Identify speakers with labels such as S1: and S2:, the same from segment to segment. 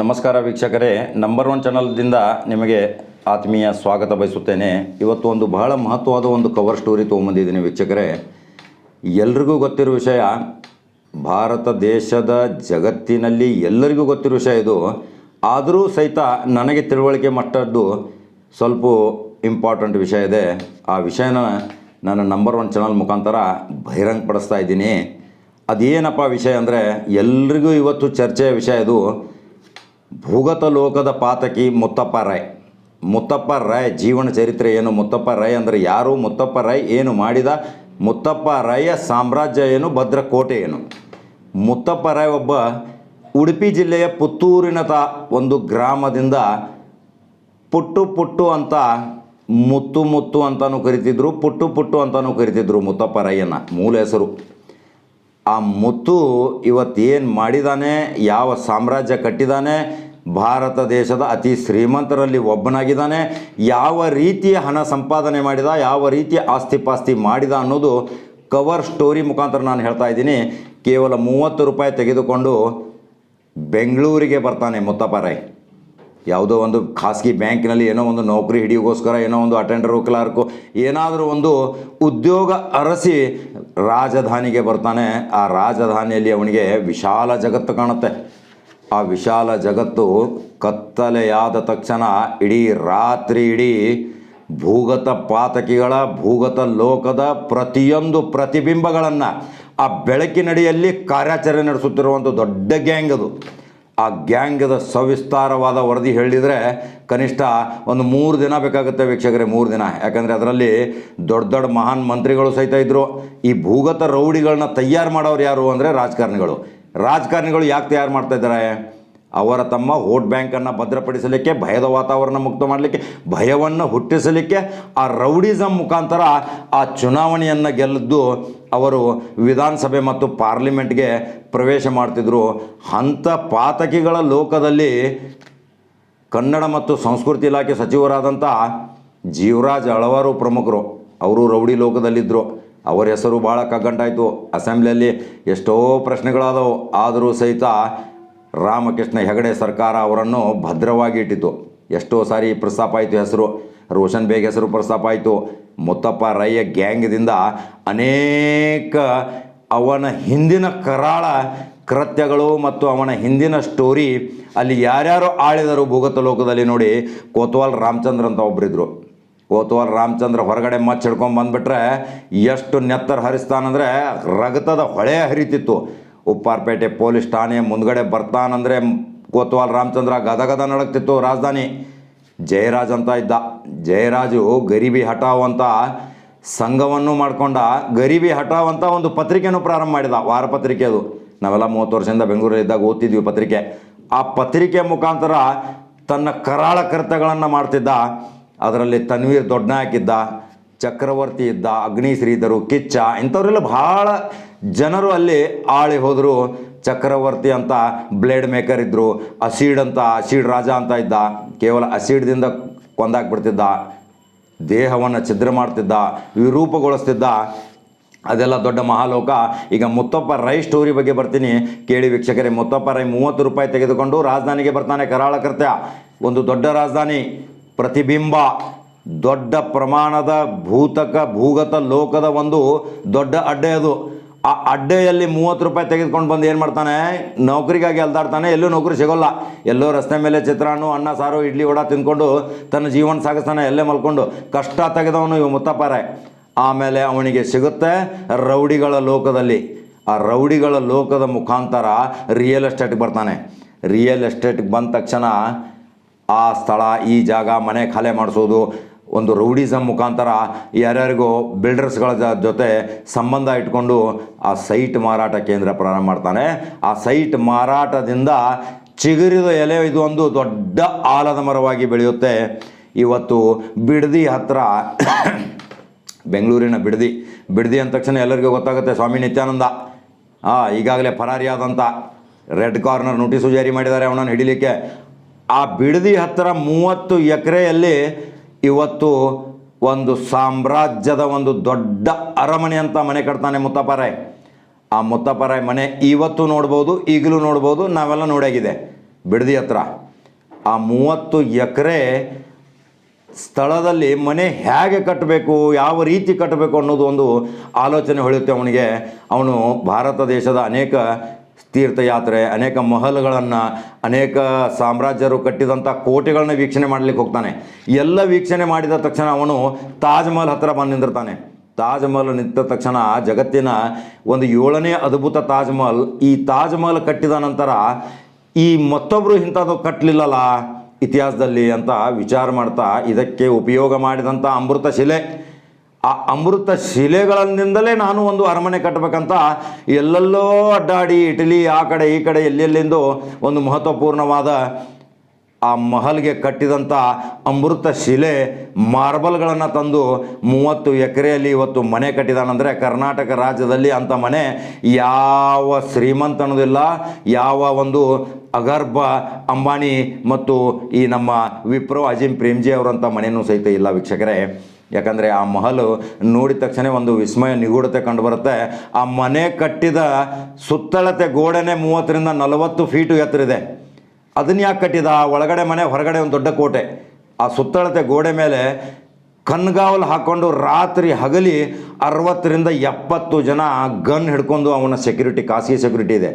S1: ನಮಸ್ಕಾರ ವೀಕ್ಷಕರೇ number one ಚಾನಲ್ದಿಂದ ನಿಮಗೆ ಆತ್ಮೀಯ ಸ್ವಾಗತ ಬಯಸುತ್ತೇನೆ. ಇವತ್ತು ಒಂದು ಬಹಳ ಮಹತ್ವವಾದ ಒಂದು ಕವರ್ ಸ್ಟೋರಿ ತೊಗೊಂಬಂದಿದ್ದೀನಿ ವೀಕ್ಷಕರೇ. ಎಲ್ರಿಗೂ ಗೊತ್ತಿರೋ ವಿಷಯ, ಭಾರತ ದೇಶದ ಜಗತ್ತಿನಲ್ಲಿ ಎಲ್ಲರಿಗೂ ಗೊತ್ತಿರೋ ವಿಷಯ ಇದು. ಆದರೂ ಸಹಿತ ನನಗೆ ತಿಳುವಳಿಕೆ ಮಟ್ಟದ್ದು ಸ್ವಲ್ಪ ಇಂಪಾರ್ಟೆಂಟ್ ವಿಷಯ ಇದೆ. ಆ ವಿಷಯನ ನಾನು ನಂಬರ್ ಒನ್ ಚಾನಲ್ ಮುಖಾಂತರ ಬಹಿರಂಗಪಡಿಸ್ತಾ ಇದ್ದೀನಿ. ಅದೇನಪ್ಪ ವಿಷಯ ಅಂದರೆ ಎಲ್ರಿಗೂ ಇವತ್ತು ಚರ್ಚೆಯ ವಿಷಯ ಇದು. ಭೂಗತ ಲೋಕದ ಪಾತಕಿ ಮುತ್ತಪ್ಪ ರಾಯ್. ಮುತ್ತಪ್ಪ ರಾಯ್ ಜೀವನ ಚರಿತ್ರೆ ಏನು? ಮುತ್ತಪ್ಪ ರಾಯ್ ಅಂದರೆ ಯಾರು? ಮುತ್ತಪ್ಪ ರಾಯ್ ಏನು ಮಾಡಿದ? ಮುತ್ತಪ್ಪ ರಾಯ ಸಾಮ್ರಾಜ್ಯ ಏನು? ಭದ್ರಕೋಟೆ ಏನು? ಮುತ್ತಪ್ಪ ರಾಯ್ ಒಬ್ಬ ಉಡುಪಿ ಜಿಲ್ಲೆಯ ಪುತ್ತೂರಿನ ಒಂದು ಗ್ರಾಮದಿಂದ ಪುಟ್ಟು ಪುಟ್ಟು ಅಂತ ಮುತ್ತು ಮುತ್ತು ಅಂತಲೂ ಕರಿತಿದ್ರು, ಪುಟ್ಟು ಪುಟ್ಟು ಅಂತಲೂ ಕರಿತಿದ್ರು ಮುತ್ತಪ್ಪ ರೈಯನ್ನು. ಮೂಲ ಹೆಸರು. ಆ ಮುತ್ತು ಇವತ್ತೇನು ಮಾಡಿದಾನೆ, ಯಾವ ಸಾಮ್ರಾಜ್ಯ ಕಟ್ಟಿದಾನೆ, ಭಾರತ ದೇಶದ ಅತಿ ಶ್ರೀಮಂತರಲ್ಲಿ ಒಬ್ಬನಾಗಿದ್ದಾನೆ, ಯಾವ ರೀತಿಯ ಹಣ ಸಂಪಾದನೆ ಮಾಡಿದ, ಯಾವ ರೀತಿಯ ಆಸ್ತಿ ಪಾಸ್ತಿ ಮಾಡಿದ ಅನ್ನೋದು ಕವರ್ ಸ್ಟೋರಿ ಮುಖಾಂತರ ನಾನು ಹೇಳ್ತಾ ಇದ್ದೀನಿ. ಕೇವಲ ಮೂವತ್ತು ರೂಪಾಯಿ ತೆಗೆದುಕೊಂಡು ಬೆಂಗಳೂರಿಗೆ ಬರ್ತಾನೆ ಮುತ್ತಪ್ಪ ರಾಯ್. ಯಾವುದೋ ಒಂದು ಖಾಸಗಿ ಬ್ಯಾಂಕಿನಲ್ಲಿ ಏನೋ ಒಂದು ನೌಕರಿ ಹಿಡಿಯೋಗೋಸ್ಕರ ಏನೋ ಒಂದು ಅಟೆಂಡರು ಕ್ಲಾರ್ಕು ಏನಾದರೂ ಒಂದು ಉದ್ಯೋಗ ಅರಸಿ ರಾಜಧಾನಿಗೆ ಬರ್ತಾನೆ. ಆ ರಾಜಧಾನಿಯಲ್ಲಿ ಅವನಿಗೆ ವಿಶಾಲ ಜಗತ್ತು ಕಾಣುತ್ತೆ. ಆ ವಿಶಾಲ ಜಗತ್ತು ಕತ್ತಲೆಯಾದ ತಕ್ಷಣ ಇಡೀ ರಾತ್ರಿ ಇಡೀ ಭೂಗತ ಪಾತಕಿಗಳ, ಭೂಗತ ಲೋಕದ ಪ್ರತಿಯೊಂದು ಪ್ರತಿಬಿಂಬಗಳನ್ನು ಆ ಬೆಳಕಿನಡಿಯಲ್ಲಿ ಕಾರ್ಯಾಚರಣೆ ನಡೆಸುತ್ತಿರುವಂಥ ದೊಡ್ಡ ಗ್ಯಾಂಗ್ ಅದು. ಆ ಗ್ಯಾಂಗದ ಸವಿಸ್ತಾರವಾದ ವರದಿ ಹೇಳಿದರೆ ಕನಿಷ್ಠ ಒಂದು ಮೂರು ದಿನ ಬೇಕಾಗುತ್ತೆ ವೀಕ್ಷಕರೇ, ಮೂರು ದಿನ. ಯಾಕಂದರೆ ಅದರಲ್ಲಿ ದೊಡ್ಡ ದೊಡ್ಡ ಮಹಾನ್ ಮಂತ್ರಿಗಳು ಸಹಿತ ಇದ್ದರು ಈ ಭೂಗತ ರೌಡಿಗಳನ್ನ ತಯಾರು ಮಾಡೋರು ಯಾರು ಅಂದರೆ ರಾಜಕಾರಣಿಗಳು. ರಾಜಕಾರಣಿಗಳು ಯಾಕೆ ತಯಾರು ಮಾಡ್ತಾ ಇದ್ದಾರೆ? ಅವರ ತಮ್ಮ ವೋಟ್ ಬ್ಯಾಂಕನ್ನು ಭದ್ರಪಡಿಸಲಿಕ್ಕೆ, ಭಯದ ವಾತಾವರಣ ಮುಕ್ತ ಮಾಡಲಿಕ್ಕೆ, ಭಯವನ್ನು ಹುಟ್ಟಿಸಲಿಕ್ಕೆ ಆ ರೌಡಿಸಮ್ ಮುಖಾಂತರ ಆ ಚುನಾವಣೆಯನ್ನು ಗೆಲ್ಲದ್ದು ಅವರು ವಿಧಾನಸಭೆ ಮತ್ತು ಪಾರ್ಲಿಮೆಂಟ್ಗೆ ಪ್ರವೇಶ ಮಾಡ್ತಿದ್ರು. ಅಂಥ ಪಾತಕಿಗಳ ಲೋಕದಲ್ಲಿ ಕನ್ನಡ ಮತ್ತು ಸಂಸ್ಕೃತಿ ಇಲಾಖೆ ಸಚಿವರಾದಂಥ ಜೀವರಾಜ್ ಅಳವಾರು ಪ್ರಮುಖರು. ಅವರು ರೌಡಿ ಲೋಕದಲ್ಲಿದ್ದರು ಅವರ ಹೆಸರು ಭಾಳ ಕಗ್ಗಂಟಾಯಿತು. ಅಸೆಂಬ್ಲಿಯಲ್ಲಿ ಎಷ್ಟೋ ಪ್ರಶ್ನೆಗಳಾದವು. ಆದರೂ ಸಹಿತ ರಾಮಕೃಷ್ಣ ಹೆಗಡೆ ಸರ್ಕಾರ ಅವರನ್ನು ಭದ್ರವಾಗಿ ಇಟ್ಟಿತು ಎಷ್ಟೋ ಸಾರಿ ಪ್ರಸ್ತಾಪ ಆಯಿತು ಹೆಸರು. ರೋಷನ್ ಬೇಗ್ ಹೆಸರು ಪ್ರಸ್ತಾಪ ಆಯಿತು. ಮುತ್ತಪ್ಪ ರೈಯ ಗ್ಯಾಂಗ್ದಿಂದ ಅನೇಕ ಅವನ ಹಿಂದಿನ ಕರಾಳ ಕೃತ್ಯಗಳು ಮತ್ತು ಅವನ ಹಿಂದಿನ ಸ್ಟೋರಿ ಅಲ್ಲಿ ಯಾರ್ಯಾರು ಆಳಿದರು ಭೂಗತ ಲೋಕದಲ್ಲಿ ನೋಡಿ ಕೋತ್ವಾಲ್ ರಾಮಚಂದ್ರ ಅಂತ ಒಬ್ಬರಿದ್ರು ಕೋತ್ವಾಲ್ ರಾಮಚಂದ್ರ ಹೊರಗಡೆ ಮಚ್ಚ ಹಿಡ್ಕೊಂಡು ಬಂದುಬಿಟ್ರೆ ಎಷ್ಟು ನೆತ್ತರ ಹರಿಸ್ತಾನಂದರೆ ರಗತದ ಹೊಳೆ ಹರಿತಿತ್ತು. ಉಪ್ಪಾರಪೇಟೆ ಪೊಲೀಸ್ ಠಾಣೆ ಮುಂದ್ಗಡೆ ಬರ್ತಾನಂದರೆ ಕೋತ್ವಾಲ್ ರಾಮಚಂದ್ರ ಗದಗದ ನಡಕ್ತಿತ್ತು ರಾಜಧಾನಿ. ಜಯರಾಜ್ ಅಂತ ಇದ್ದ. ಜಯರಾಜು ಗರೀಬಿ ಹಠಾವ್ ಅಂತ ಸಂಘವನ್ನು ಮಾಡಿಕೊಂಡ ಗರೀಬಿ ಹಠಾವ್ ಅಂತ ಒಂದು ಪತ್ರಿಕೆಯನ್ನು ಪ್ರಾರಂಭ ಮಾಡಿದ. ವಾರಪತ್ರಿಕೆ ಅದು. ನಾವೆಲ್ಲ ಮೂವತ್ತು ವರ್ಷದಿಂದ ಬೆಂಗಳೂರಲ್ಲಿ ಇದ್ದಾಗ ಓದ್ತಿದ್ವಿ ಪತ್ರಿಕೆ. ಆ ಪತ್ರಿಕೆ ಮುಖಾಂತರ ತನ್ನ ಕರಾಳ ಕೃತ್ಯಗಳನ್ನು ಮಾಡ್ತಿದ್ದ. ಅದರಲ್ಲಿ ತನ್ವೀರ್ ದೊಡ್ಡನೇ ಇದ್ದ. ಚಕ್ರವರ್ತಿ ಇದ್ದ ಅಗ್ನಿಶ್ರೀ ಇದ್ದರು ಕಿಚ್ಚ, ಇಂಥವರೆಲ್ಲ ಭಾಳ ಜನರು ಅಲ್ಲಿ ಆಳಿ ಹೋದರು. ಚಕ್ರವರ್ತಿ ಅಂತ ಬ್ಲೇಡ್ ಮೇಕರ್ ಇದ್ದರು ಅಸೀಡ್ ಅಂತ ಅಸೀಡ್ ರಾಜ ಅಂತ ಇದ್ದ, ಕೇವಲ ಅಸೀಡ್ದಿಂದ ಕೊಂದಾಕ್ಬಿಡ್ತಿದ್ದ, ದೇಹವನ್ನು ಛಿದ್ರ ಮಾಡ್ತಿದ್ದ, ವಿರೂಪಗೊಳಿಸ್ತಿದ್ದ, ಅದೆಲ್ಲ ದೊಡ್ಡ ಮಹಾಲೋಕ. ಈಗ ಮುತ್ತಪ್ಪ ರೈ ಸ್ಟೋರಿ ಬಗ್ಗೆ ಬರ್ತೀನಿ. ಕೇಳಿ ವೀಕ್ಷಕರೇ, ಮುತ್ತಪ್ಪ ರೈ ಮೂವತ್ತು ರೂಪಾಯಿ ತೆಗೆದುಕೊಂಡು ರಾಜಧಾನಿಗೆ ಬರ್ತಾನೆ ಕರಾಳ ಕೃತ್ಯ. ಒಂದು ದೊಡ್ಡ ರಾಜಧಾನಿ, ಪ್ರತಿಬಿಂಬ. ದೊಡ್ಡ ಪ್ರಮಾಣದ ಭೂತಕ, ಭೂಗತ ಲೋಕದ ಒಂದು ದೊಡ್ಡ ಅಡ್ಡೆ ಅದು. ಆ ಅಡ್ಡೆಯಲ್ಲಿ ಮೂವತ್ತು ರೂಪಾಯಿ ತೆಗೆದುಕೊಂಡು ಬಂದು ಏನು ಮಾಡ್ತಾನೆ? ನೌಕರಿಗಾಗಿ ಅಲ್ದಾಡ್ತಾನೆ. ಎಲ್ಲೂ ನೌಕರಿ ಸಿಗೋಲ್ಲ. ಎಲ್ಲೋ ರಸ್ತೆ ಮೇಲೆ ಚಿತ್ರಾನ್ನು, ಅನ್ನ, ಸಾರು, ಇಡ್ಲಿ, ವಡ ತಿಂದ್ಕೊಂಡು ತನ್ನ ಜೀವನ ಸಾಗಿಸ್ತಾನೆ, ಎಲ್ಲೇ ಮಲ್ಕೊಂಡು. ಕಷ್ಟ ತೆಗೆದವನು ಇವು ಮುತ್ತಪ್ಪಾರೆ. ಆಮೇಲೆ ಅವನಿಗೆ ಸಿಗುತ್ತೆ ರೌಡಿಗಳ ಲೋಕದಲ್ಲಿ. ಆ ರೌಡಿಗಳ ಲೋಕದ ಮುಖಾಂತರ ರಿಯಲ್ ಎಸ್ಟೇಟ್ಗೆ ಬರ್ತಾನೆ. ರಿಯಲ್ ಎಸ್ಟೇಟ್ಗೆ ಬಂದ ತಕ್ಷಣ ಆ ಸ್ಥಳ, ಈ ಜಾಗ ಮನೆ ಖಾಲಿ ಮಾಡಿಸೋದು. ಒಂದು ರೌಡಿಸಮ್ ಮುಖಾಂತರ ಯಾರ್ಯಾರಿಗೂ ಬಿಲ್ಡರ್ಸ್ಗಳ ಜೊತೆ ಸಂಬಂಧ ಇಟ್ಕೊಂಡು ಆ ಸೈಟ್ ಮಾರಾಟ ಕೇಂದ್ರ ಪ್ರಾರಂಭ ಮಾಡ್ತಾನೆ. ಆ ಸೈಟ್ ಮಾರಾಟದಿಂದ ಚಿಗುರಿದ ಎಲೆ ಇದು ಒಂದು ದೊಡ್ಡ ಆಲದ ಮರವಾಗಿ ಬೆಳೆಯುತ್ತೆ. ಇವತ್ತು ಬಿಡದಿ ಹತ್ರ ಬೆಂಗಳೂರಿನ ಬಿಡದಿ. ಬಿಡದಿ ಅಂದ ತಕ್ಷಣ ಎಲ್ಲರಿಗೂ ಗೊತ್ತಾಗುತ್ತೆ, ಸ್ವಾಮಿ ನಿತ್ಯಾನಂದ. ಹಾಂ ಈಗಾಗಲೇ ಫರಾರಿಯಾದಂಥ ರೆಡ್ ಕಾರ್ನರ್ ನೋಟಿಸು ಜಾರಿ ಮಾಡಿದ್ದಾರೆ ಅವನನ್ನು ಹಿಡಿಲಿಕ್ಕೆ. ಆ ಬಿಡದಿ ಹತ್ತಿರ ಮೂವತ್ತು ಎಕರೆಯಲ್ಲಿ ಇವತ್ತು ಒಂದು ಸಾಮ್ರಾಜ್ಯದ ಒಂದು ದೊಡ್ಡ ಅರಮನೆ ಅಂತ ಮನೆ ಕಟ್ತಾನೆ ಮುತ್ತಪ್ಪರಾಯ್ ಆ ಮುತ್ತಪ್ಪರಾಯ್ ಮನೆ ಇವತ್ತು ನೋಡ್ಬೋದು, ಈಗಲೂ ನೋಡ್ಬೋದು, ನಾವೆಲ್ಲ ನೋಡಾಗಿದೆ. ಬಿಡದಿ ಹತ್ರ. ಆ ಮೂವತ್ತು ಎಕರೆ ಸ್ಥಳದಲ್ಲಿ ಮನೆ ಹೇಗೆ ಕಟ್ಟಬೇಕು ಯಾವ ರೀತಿ ಕಟ್ಟಬೇಕು ಅನ್ನೋದು ಒಂದು ಆಲೋಚನೆ ಹೊಳೆಯುತ್ತೆ ಅವನಿಗೆ. ಅವನು ಭಾರತ ದೇಶದ ಅನೇಕ ತೀರ್ಥಯಾತ್ರೆ, ಅನೇಕ ಮಹಲ್ಗಳನ್ನು, ಅನೇಕ ಸಾಮ್ರಾಜ್ಯರು ಕಟ್ಟಿದಂಥ ಕೋಟೆಗಳನ್ನ ವೀಕ್ಷಣೆ ಮಾಡಲಿಕ್ಕೆ ಹೋಗ್ತಾನೆ. ಎಲ್ಲ ವೀಕ್ಷಣೆ ಮಾಡಿದ ತಕ್ಷಣ ಅವನು ತಾಜ್ ಮಹಲ್ ಹತ್ರ ಬಂದು ನಿಂತಿರ್ತಾನೆ ತಾಜ್ ಮಹಲ್ ನಿಂತ ತಕ್ಷಣ ಜಗತ್ತಿನ ಒಂದು ಏಳನೇ ಅದ್ಭುತ ತಾಜ್ ಮಹಲ್, ಈ ತಾಜ್ ಮಹಲ್ ಕಟ್ಟಿದ ನಂತರ ಈ ಮತ್ತೊಬ್ಬರು ಇಂಥದ್ದು ಕಟ್ಟಲಿಲ್ಲಲ್ಲ ಇತಿಹಾಸದಲ್ಲಿ ಅಂತ ವಿಚಾರ ಮಾಡ್ತಾ ಇದಕ್ಕೆ ಉಪಯೋಗ ಮಾಡಿದಂಥ ಅಮೃತ ಶಿಲೆ. ಆ ಅಮೃತ ಶಿಲೆಗಳಿಂದಲೇ ನಾನು ಒಂದು ಅರಮನೆ ಕಟ್ಟಬೇಕಂತ ಎಲ್ಲೆಲ್ಲೋ ಅಡ್ಡಾಡಿ ಇಟಲಿ, ಆ ಕಡೆ ಈ ಕಡೆ ಎಲ್ಲೆಲ್ಲಿಂದು ಒಂದು ಮಹತ್ವಪೂರ್ಣವಾದ ಆ ಮಹಲ್ಗೆ ಕಟ್ಟಿದಂಥ ಅಮೃತ ಶಿಲೆ ಮಾರ್ಬಲ್ಗಳನ್ನು ತಂದು ಮೂವತ್ತು ಎಕರೆಯಲ್ಲಿ ಇವತ್ತು ಮನೆ ಕಟ್ಟಿದಾನಂದರೆ ಕರ್ನಾಟಕ ರಾಜ್ಯದಲ್ಲಿ ಅಂಥ ಮನೆ ಯಾವ ಶ್ರೀಮಂತನದಿಲ್ಲ, ಯಾವ ಒಂದು ಅಗರ್ಭ ಅಂಬಾನಿ ಮತ್ತು ಈ ನಮ್ಮ ವಿಪ್ರೋ ಅಜಿಂ ಪ್ರೇಮ್ಜಿ ಅವರಂಥ ಮನೆಯೂ ಸಹಿತ ಇಲ್ಲ ವೀಕ್ಷಕರೇ. ಯಾಕಂದರೆ ಆ ಮಹಲು ನೋಡಿದ ತಕ್ಷಣ ಒಂದು ವಿಸ್ಮಯ ನಿಗೂಢತೆ ಕಂಡುಬರುತ್ತೆ ಆ ಮನೆ ಕಟ್ಟಿದ ಸುತ್ತಳತೆ ಗೋಡೆನೇ ಮೂವತ್ತರಿಂದ ನಲವತ್ತು ಫೀಟು ಎತ್ತರಿದೆ. ಅದನ್ನ ಯಾಕೆ ಕಟ್ಟಿದ? ಆ ಒಳಗಡೆ ಮನೆ, ಹೊರಗಡೆ ಒಂದು ದೊಡ್ಡ ಕೋಟೆ. ಆ ಸುತ್ತಳತೆ ಗೋಡೆ ಮೇಲೆ ಕಣ್ಗಾವಲು ಹಾಕ್ಕೊಂಡು ರಾತ್ರಿ ಹಗಲಿ ಅರವತ್ತರಿಂದ ಎಪ್ಪತ್ತು ಜನ ಗನ್ ಹಿಡ್ಕೊಂಡು ಅವನ ಸೆಕ್ಯೂರಿಟಿ, ಖಾಸಗಿ ಸೆಕ್ಯೂರಿಟಿ ಇದೆ.